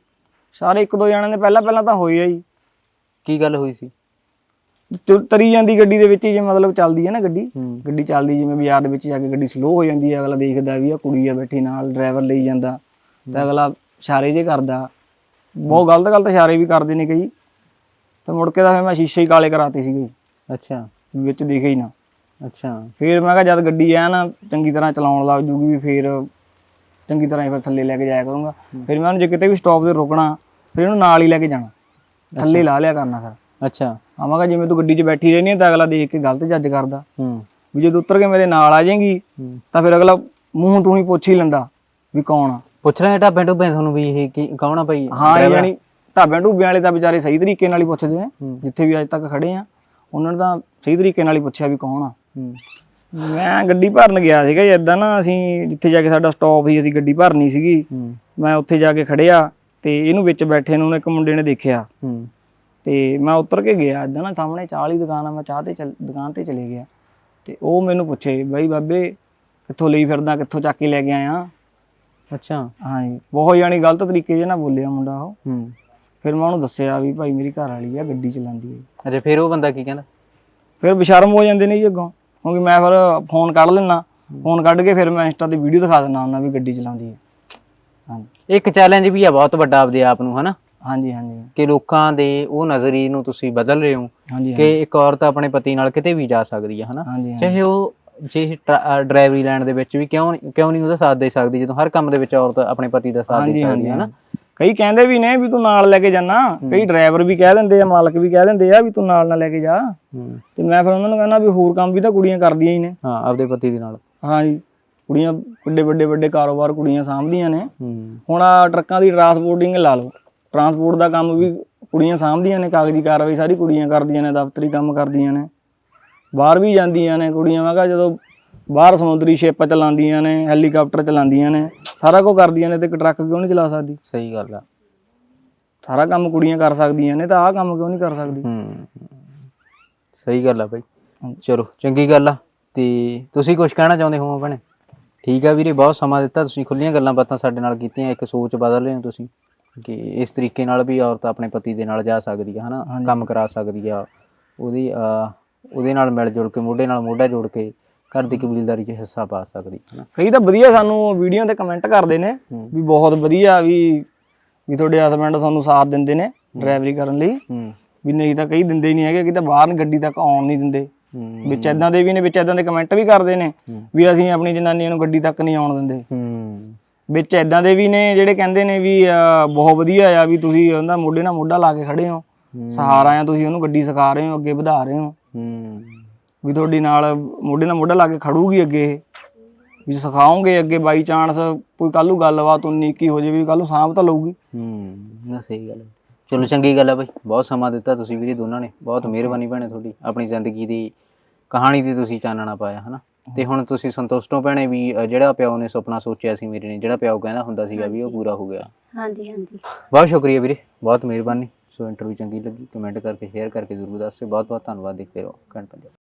ਸਾਰੇ ਇੱਕ ਦੋ ਜਣਿਆਂ ਨੇ ਪਹਿਲਾਂ ਪਹਿਲਾਂ ਤਾਂ ਹੋਏ ਆ ਜੀ। ਕੀ ਗੱਲ ਹੋਈ ਸੀ? ਤਰੀ ਜਾਂਦੀ ਗੱਡੀ ਦੇ ਵਿੱਚ ਹੀ ਜੇ ਮਤਲਬ ਚੱਲਦੀ ਹੈ ਨਾ ਗੱਡੀ ਹੂੰ। ਗੱਡੀ ਚੱਲਦੀ ਜਿਵੇਂ ਬਾਜ਼ਾਰ ਦੇ ਵਿੱਚ ਜਾ ਕੇ ਗੱਡੀ ਸਲੋ ਹੋ ਜਾਂਦੀ ਹੈ ਅਗਲਾ ਦੇਖਦਾ ਵੀ ਆ ਕੁੜੀ ਆ ਬੈਠੀ ਨਾਲ ਡਰਾਈਵਰ ਲਈ ਜਾਂਦਾ ਤੇ ਅਗਲਾ ਇਸ਼ਾਰੇ ਜੇ ਕਰਦਾ। ਬਹੁਤ ਗਲਤ ਗਲਤ ਇਸ਼ਾਰੇ ਵੀ ਕਰਦੇ ਨੇ ਕਈ। ਤੇ ਮੁੜ ਕੇ ਤਾਂ ਫਿਰ ਮੈਂ ਸ਼ੀਸ਼ੇ ਹੀ ਕਾਲੇ ਕਰਾਤੇ ਸੀਗੇ। ਅੱਛਾ। ਵਿੱਚ ਦਿਖੇ ਹੀ ਨਾ। ਅੱਛਾ। ਫਿਰ ਮੈਂ ਕਿਹਾ ਜਦ ਗੱਡੀ ਐ ਨਾ ਚੰਗੀ ਤਰ੍ਹਾਂ ਚਲਾਉਣ ਲੱਗ ਜੂਗੀ ਵੀ ਫਿਰ ਚੰਗੀ ਤਰ੍ਹਾਂ ਹੀ ਫਿਰ ਥੱਲੇ ਲੈ ਕੇ ਜਾਇਆ ਕਰੂੰਗਾ। ਫਿਰ ਮੈਂ ਉਹਨੂੰ ਜੇ ਕਿਤੇ ਵੀ ਸਟਾਪ ਤੇ ਰੁਕਣਾ ਫਿਰ ਇਹਨੂੰ ਨਾਲ ਹੀ ਲੈ ਕੇ ਜਾਣਾ। ਥੱਲੇ ਲਾ ਲਿਆ ਕਰਨਾ ਫਿਰ। ਅੱਛਾ। ਆ ਕਿਹਾ ਜਿਵੇਂ ਤੂੰ ਗੱਡੀ 'ਚ ਬੈਠੀ ਰਹਿੰਦੀ ਹੈ ਤਾਂ ਅਗਲਾ ਦੇਖ ਕੇ ਗਲਤ ਜੱਜ ਕਰਦਾ। ਹੂੰ। ਵੀ ਜਦੋਂ ਉੱਤਰ ਕੇ ਮੇਰੇ ਨਾਲ ਆ ਜਾਏਗੀ ਤਾਂ ਫਿਰ ਅਗਲਾ ਮੂੰਹ ਤੋਂ ਹੀ ਪੁੱਛ ਹੀ ਲੈਂਦਾ ਵੀ ਕੌਣ ਆ। ਪੁੱਛ ਰਹੇ ਢਾਬੇ ਢੁੱਬੇ ਤੁਹਾਨੂੰ ਵੀ ਇਹ ਕੀ ਕੌਣ ਆ ਭਾਈ? ਹਾਂ? ਜਾਨੀ ਢਾਬਿਆਂ ਢੂਬਿਆਂ ਵਾਲੇ ਤਾਂ ਵਿਚਾਰੇ ਸਹੀ ਤਰੀਕੇ ਨਾਲ ਹੀ ਪੁੱਛਦੇ ਹੂੰ। ਜਿੱਥੇ ਵੀ ਅੱਜ ਤੱਕ ਖੜੇ ਆ ਉਹਨਾਂ ਨੇ ਤਾਂ ਸਹੀ ਤਰੀਕੇ ਨਾਲ ਹੀ ਪੁੱਛਿਆ ਵੀ ਕੌਣ ਆ। ਮੈਂ ਗੱਡੀ ਭਰਨ ਗਿਆ ਸੀਗਾ ਇਦਾਂ ਨਾ ਅਸੀਂ ਜਿੱਥੇ ਜਾ ਕੇ ਸਾਡਾ ਸਟਾਪ ਸੀ ਅਸੀਂ ਗੱਡੀ ਭਰਨੀ ਸੀਗੀ। ਮੈਂ ਉੱਥੇ ਜਾ ਕੇ ਖੜਿਆ ਤੇ ਇਹਨੂੰ ਵਿੱਚ ਬੈਠੇ ਨੂੰ ਇੱਕ ਮੁੰਡੇ ਨੇ ਦੇਖਿਆ। ਤੇ ਮੈਂ ਉੱਤਰ ਕੇ ਗਿਆ ਇਦਾਂ ਨਾ ਸਾਹਮਣੇ ਚਾਹ ਵਾਲੀ ਦੁਕਾਨ ਆ ਮੈਂ ਚਾਹ ਤੇ ਦੁਕਾਨ ਤੇ ਚਲੇ ਗਿਆ। ਤੇ ਉਹ ਮੈਨੂੰ ਪੁੱਛੇ ਬਾਈ ਬਾਬੇ ਕਿੱਥੋਂ ਲਈ ਫਿਰਦਾ ਕਿੱਥੋਂ ਚੱਕ ਕੇ ਲੈ ਕੇ ਆਇਆ? ਅੱਛਾ। ਹਾਂਜੀ ਬਹੁਤ ਜਾਣੀ ਗਲਤ ਤਰੀਕੇ ਜੇ ਨਾਲ ਬੋਲਿਆ ਮੁੰਡਾ ਉਹ। ਹੂੰ। ਫਿਰ ਮੈਂ ਉਹਨੂੰ ਦੱਸਿਆ ਵੀ ਭਾਈ ਮੇਰੀ ਘਰ ਵਾਲੀ ਆ ਗੱਡੀ ਚਲਾਉਂਦੀ ਹੈ ਅੱਛਾ ਫਿਰ ਉਹ ਬੰਦਾ ਕੀ ਕਹਿੰਦਾ? ਫਿਰ ਬਸ਼ਰਮ ਹੋ ਜਾਂਦੇ ਨੇ ਜੀ ਅੱਗੋਂ ਕਿਉਂਕਿ ਮੈਂ ਫਿਰ ਫੋਨ ਕੱਢ ਲੈਣਾ ਫੋਨ ਕੱਢ ਕੇ ਫਿਰ ਮੈਂ ਇੰਸਟਾ ਤੇ ਵੀਡੀਓ ਦਿਖਾ ਦਿੰਦਾ ਉਹਨਾਂ ਵੀ ਗੱਡੀ ਚਲਾਉਂਦੀ ਹੈ ਹਾਂਜੀ। ਇੱਕ ਚੈਲੰਜ ਵੀ ਆ ਬਹੁਤ ਵੱਡਾ ਆਪਦੇ ਆਪ ਨੂੰ ਹਨਾ? ਹਾਂਜੀ ਹਾਂਜੀ। ਕਿ ਲੋਕਾਂ ਦੇ ਉਹ ਨਜ਼ਰੀ ਨੂੰ ਤੁਸੀਂ ਬਦਲ ਰਹੇ ਹੋ ਹਾਂਜੀ ਕਿ ਇੱਕ ਔਰਤ ਆਪਣੇ ਪਤੀ ਨਾਲ ਕਿਤੇ ਵੀ ਜਾ ਸਕਦੀ ਹੈ ਹਨਾ? ਹਾਂਜੀ ਹਾਂਜੀ। ਚਾਹੇ ਉਹ ਜੇ ਡਰਾਈਵਰੀ ਲੈਣ ਦੇ ਵਿੱਚ ਵੀ ਕਿਉਂ ਕਿਉਂ ਨਹੀਂ ਉਹਦਾ ਸਾਥ ਦੇ ਸਕਦੀ ਜਦੋਂ ਹਰ ਕੰਮ ਦੇ ਵਿੱਚ ਔਰਤ ਆਪਣੇ ਪਤੀ ਦਾ ਸਾਥ ਦੇ ਹਾਂਜੀ ਸਕਦੀ ਹਾਂਜੀ ਹੈ ਹਨਾ ਕਈ ਕਹਿੰਦੇ ਵੀ ਨੇ ਵੀ ਤੂੰ ਨਾਲ ਲੈ ਕੇ ਜਾਣਾ ਕਈ ਡਰਾਈਵਰ ਵੀ ਕਹਿ ਦਿੰਦੇ ਆ ਮਾਲਕ ਵੀ ਕਹਿ ਦਿੰਦੇ ਆ ਵੀ ਤੂੰ ਨਾਲ ਨਾ ਲੈ ਕੇ ਜਾ। ਹੂੰ। ਤੇ ਮੈਂ ਫਿਰ ਉਹਨਾਂ ਨੂੰ ਕਹਿੰਦਾ ਵੀ ਹੋਰ ਕੰਮ ਵੀ ਤਾਂ ਕੁੜੀਆਂ ਕਰਦੀਆਂ ਹੀ ਨੇ। ਹਾਂ ਆਪਦੇ ਪਤੀ ਦੇ ਨਾਲ। ਹਾਂਜੀ। ਕੁੜੀਆਂ ਵੱਡੇ ਵੱਡੇ ਵੱਡੇ ਕਾਰੋਬਾਰ ਕੁੜੀਆਂ ਸਾਂਭਦੀਆਂ ਨੇ। ਹੂੰ। ਹੁਣ ਆ ਟਰੱਕਾਂ ਦੀ ਟਰਾਂਸਪੋਰਟਿੰਗ ਲਾ ਲਓ। ਟਰਾਂਸਪੋਰਟ ਦਾ ਕੰਮ ਵੀ ਕੁੜੀਆਂ ਸਾਂਭਦੀਆਂ ਨੇ ਕਾਗਜ਼ੀ ਕਾਰਵਾਈ ਸਾਰੀ ਕੁੜੀਆਂ ਕਰਦੀਆਂ ਨੇ ਦਫ਼ਤਰੀ ਕੰਮ ਕਰਦੀਆਂ ਨੇ। ਬਾਹਰ ਵੀ ਜਾਂਦੀਆਂ ਨੇ ਕੁੜੀਆਂ ਮੈਂ ਕਿਹਾ ਜਦੋਂ ਬਾਹਰ ਸਮੁੰਦਰੀ ਸ਼ਿਪ ਚਲਾਉਂਦੀਆਂ ਨੇ ਹੈਲੀਕਾਪਟਰ ਚਲਾਉਂਦੀਆਂ ਨੇ ਸਾਰਾ ਕੁਝ ਕਰਦੀਆਂ ਨੇ ਤੇ ਇੱਕ ਟਰੱਕ ਕਿਉਂ ਨਹੀਂ ਚਲਾ ਸਕਦੀ? ਸਹੀ ਗੱਲ ਆ। ਸਾਰਾ ਕੰਮ ਕੁੜੀਆਂ ਕਰ ਸਕਦੀਆਂ ਨੇ ਤਾਂ ਆਹ ਕੰਮ ਕਿਉਂ ਨਹੀਂ ਕਰ ਸਕਦੀ? ਹੂੰ ਸਹੀ ਗੱਲ ਆ ਬਾਈ। ਚਲੋ ਚੰਗੀ ਗੱਲ ਆ। ਤੇ ਤੁਸੀਂ ਕੁਝ ਕਹਿਣਾ ਚਾਹੁੰਦੇ ਹੋ ਭੈਣੇ? ਠੀਕ ਆ ਵੀਰੇ ਬਹੁਤ ਸਮਾਂ ਦਿੱਤਾ ਤੁਸੀਂ ਖੁੱਲੀਆਂ ਗੱਲਾਂ ਬਾਤਾਂ ਸਾਡੇ ਨਾਲ ਕੀਤੀਆਂ ਇੱਕ ਸੋਚ ਬਦਲ ਰਹੇ ਹੋ ਤੁਸੀਂ। ਕਿ ਇਸ ਤਰੀਕੇ ਨਾਲ ਵੀ ਔਰਤ ਆਪਣੇ ਪਤੀ ਦੇ ਨਾਲ ਜਾ ਸਕਦੀ ਆ ਹਨਾ। ਕੰਮ ਕਰਾ ਸਕਦੀ ਆ। ਉਹਦੀ ਉਹਦੇ ਨਾਲ ਮਿਲ ਜੁਲ ਕੇ ਮੋਢੇ ਨਾਲ ਮੋਢਾ ਜੋੜ ਕੇ ਘਰ ਦੀ ਕਬੀਲਦਾਰੀ 'ਚ ਹਿੱਸਾ ਪਾ ਸਕਦੀ ਹਨਾ? ਕਈ ਤਾਂ ਵਧੀਆ ਸਾਨੂੰ ਵੀਡੀਓ ਤੇ ਕਮੈਂਟ ਕਰਦੇ ਨੇ ਹੂੰ। ਵੀ ਬਹੁਤ ਵਧੀਆ ਵੀ ਵੀ ਤੁਹਾਡੇ ਹਸਬੰਡ ਤੁਹਾਨੂੰ ਸਾਥ ਦਿੰਦੇ ਨੇ ਡਰਾਈਵਰੀ ਕਰਨ ਲਈ। ਹੂੰ। ਵੀ ਨਹੀਂ ਤਾਂ ਕਈ ਦਿੰਦੇ ਹੀ ਨਹੀਂ ਹੈਗੇ ਕਿ ਤਾਂ ਬਾਹਰ ਗੱਡੀ ਤੱਕ ਆਉਣ ਨਹੀਂ ਦਿੰਦੇ। ਹੂੰ। ਵਿੱਚ ਐਦਾਂ ਦੇ ਵੀ ਨੇ ਵਿੱਚ ਐਦਾਂ ਦੇ ਕਮੈਂਟ ਵੀ ਕਰਦੇ ਨੇ ਹੂੰ। ਵੀ ਅਸੀਂ ਆਪਣੀ ਜਨਾਨੀਆਂ ਨੂੰ ਗੱਡੀ ਤੱਕ ਨਹੀਂ ਆਉਣ ਦਿੰਦੇ। ਹੂੰ। ਵਿੱਚ ਐਦਾਂ ਦੇ ਵੀ ਨੇ ਜਿਹੜੇ ਕਹਿੰਦੇ ਨੇ ਵੀ ਅਹ, ਬਹੁਤ ਵਧੀਆ ਆ ਵੀ ਤੁਸੀਂ ਉਹਦਾ ਮੋਢੇ ਨਾਲ ਮੋਢਾ ਲਾ ਕੇ ਖੜੇ ਹੋ। ਸਹਾਰਾ ਆ ਤੁਸੀਂ ਉਹਨੂੰ ਗੱਡੀ ਸਿਖਾ ਰਹੇ ਹੋ ਅੱਗੇ ਵਧਾ ਰਹੇ ਹੋ। ਹੂੰ। ਵੀ ਤੁਹਾਡੀ ਨਾਲ ਮੋਢੇ ਨਾਲ ਮੋਢਾ ਲਾ ਕੇ ਖੜੂਗੀ ਅੱਗੇ ਇਹ। ਵੀ ਸਿਖਾਓਗੇ ਅੱਗੇ ਬਾਈ ਚਾਂਸ ਕੋਈ ਕੱਲੂ ਗੱਲਬਾਤ ਉਨੀ ਕੀ ਹੋ ਜੇ ਵੀ ਕੱਲੂ ਸਾਂਭ ਤਾਂ ਲਊਗੀ। ਹੂੰ ਨਾ ਸਹੀ ਗੱਲ ਹੈ ਚਲੋ ਚੰਗੀ ਗੱਲ ਹੈ ਬਈ ਬਹੁਤ ਸਮਾਂ ਦਿੱਤਾ ਤੁਸੀਂ ਵੀਰੇ ਦੋਨਾਂ ਨੇ। ਬਹੁਤ ਮਿਹਰਬਾਨੀ ਭੈਣੇ ਤੁਹਾਡੀ ਆਪਣੀ ਜ਼ਿੰਦਗੀ ਦੀ ਕਹਾਣੀ ਤੇ ਤੁਸੀਂ ਚਾਨਣਾ ਪਾਇਆ ਹਨਾ? ਤੇ ਹੁਣ ਤੁਸੀਂ ਸੰਤੁਸ਼ਟ ਹੋ ਭੈਣੇ ਵੀ ਅ, ਜਿਹੜਾ ਪਿਓ ਨੇ ਸੁਪਨਾ ਸੋਚਿਆ ਸੀ ਮੇਰੇ ਨੇ ਜਿਹੜਾ ਪਿਓ ਕਹਿੰਦਾ ਹੁੰਦਾ ਸੀਗਾ ਵੀ ਉਹ ਪੂਰਾ ਹੋ ਗਿਆ। ਹਾਂਜੀ ਹਾਂਜੀ। ਬਹੁਤ ਸ਼ੁਕਰੀਆ ਵੀਰੇ ਬਹੁਤ ਮਿਹਰਬਾਨੀ। ਸੋ ਇੰਟਰਵਿਊ ਚੰਗੀ ਲੱਗੀ ਕਮੈਂਟ ਕਰਕੇ ਸ਼ੇਅਰ ਕਰਕੇ ਜ਼ਰੂਰ ਦੱਸਿਓ ਬਹੁਤ ਬਹੁਤ ਧੰਨਵਾਦ ਦੇਖਦੇ ਰਹੋ। ਘੰਟਾ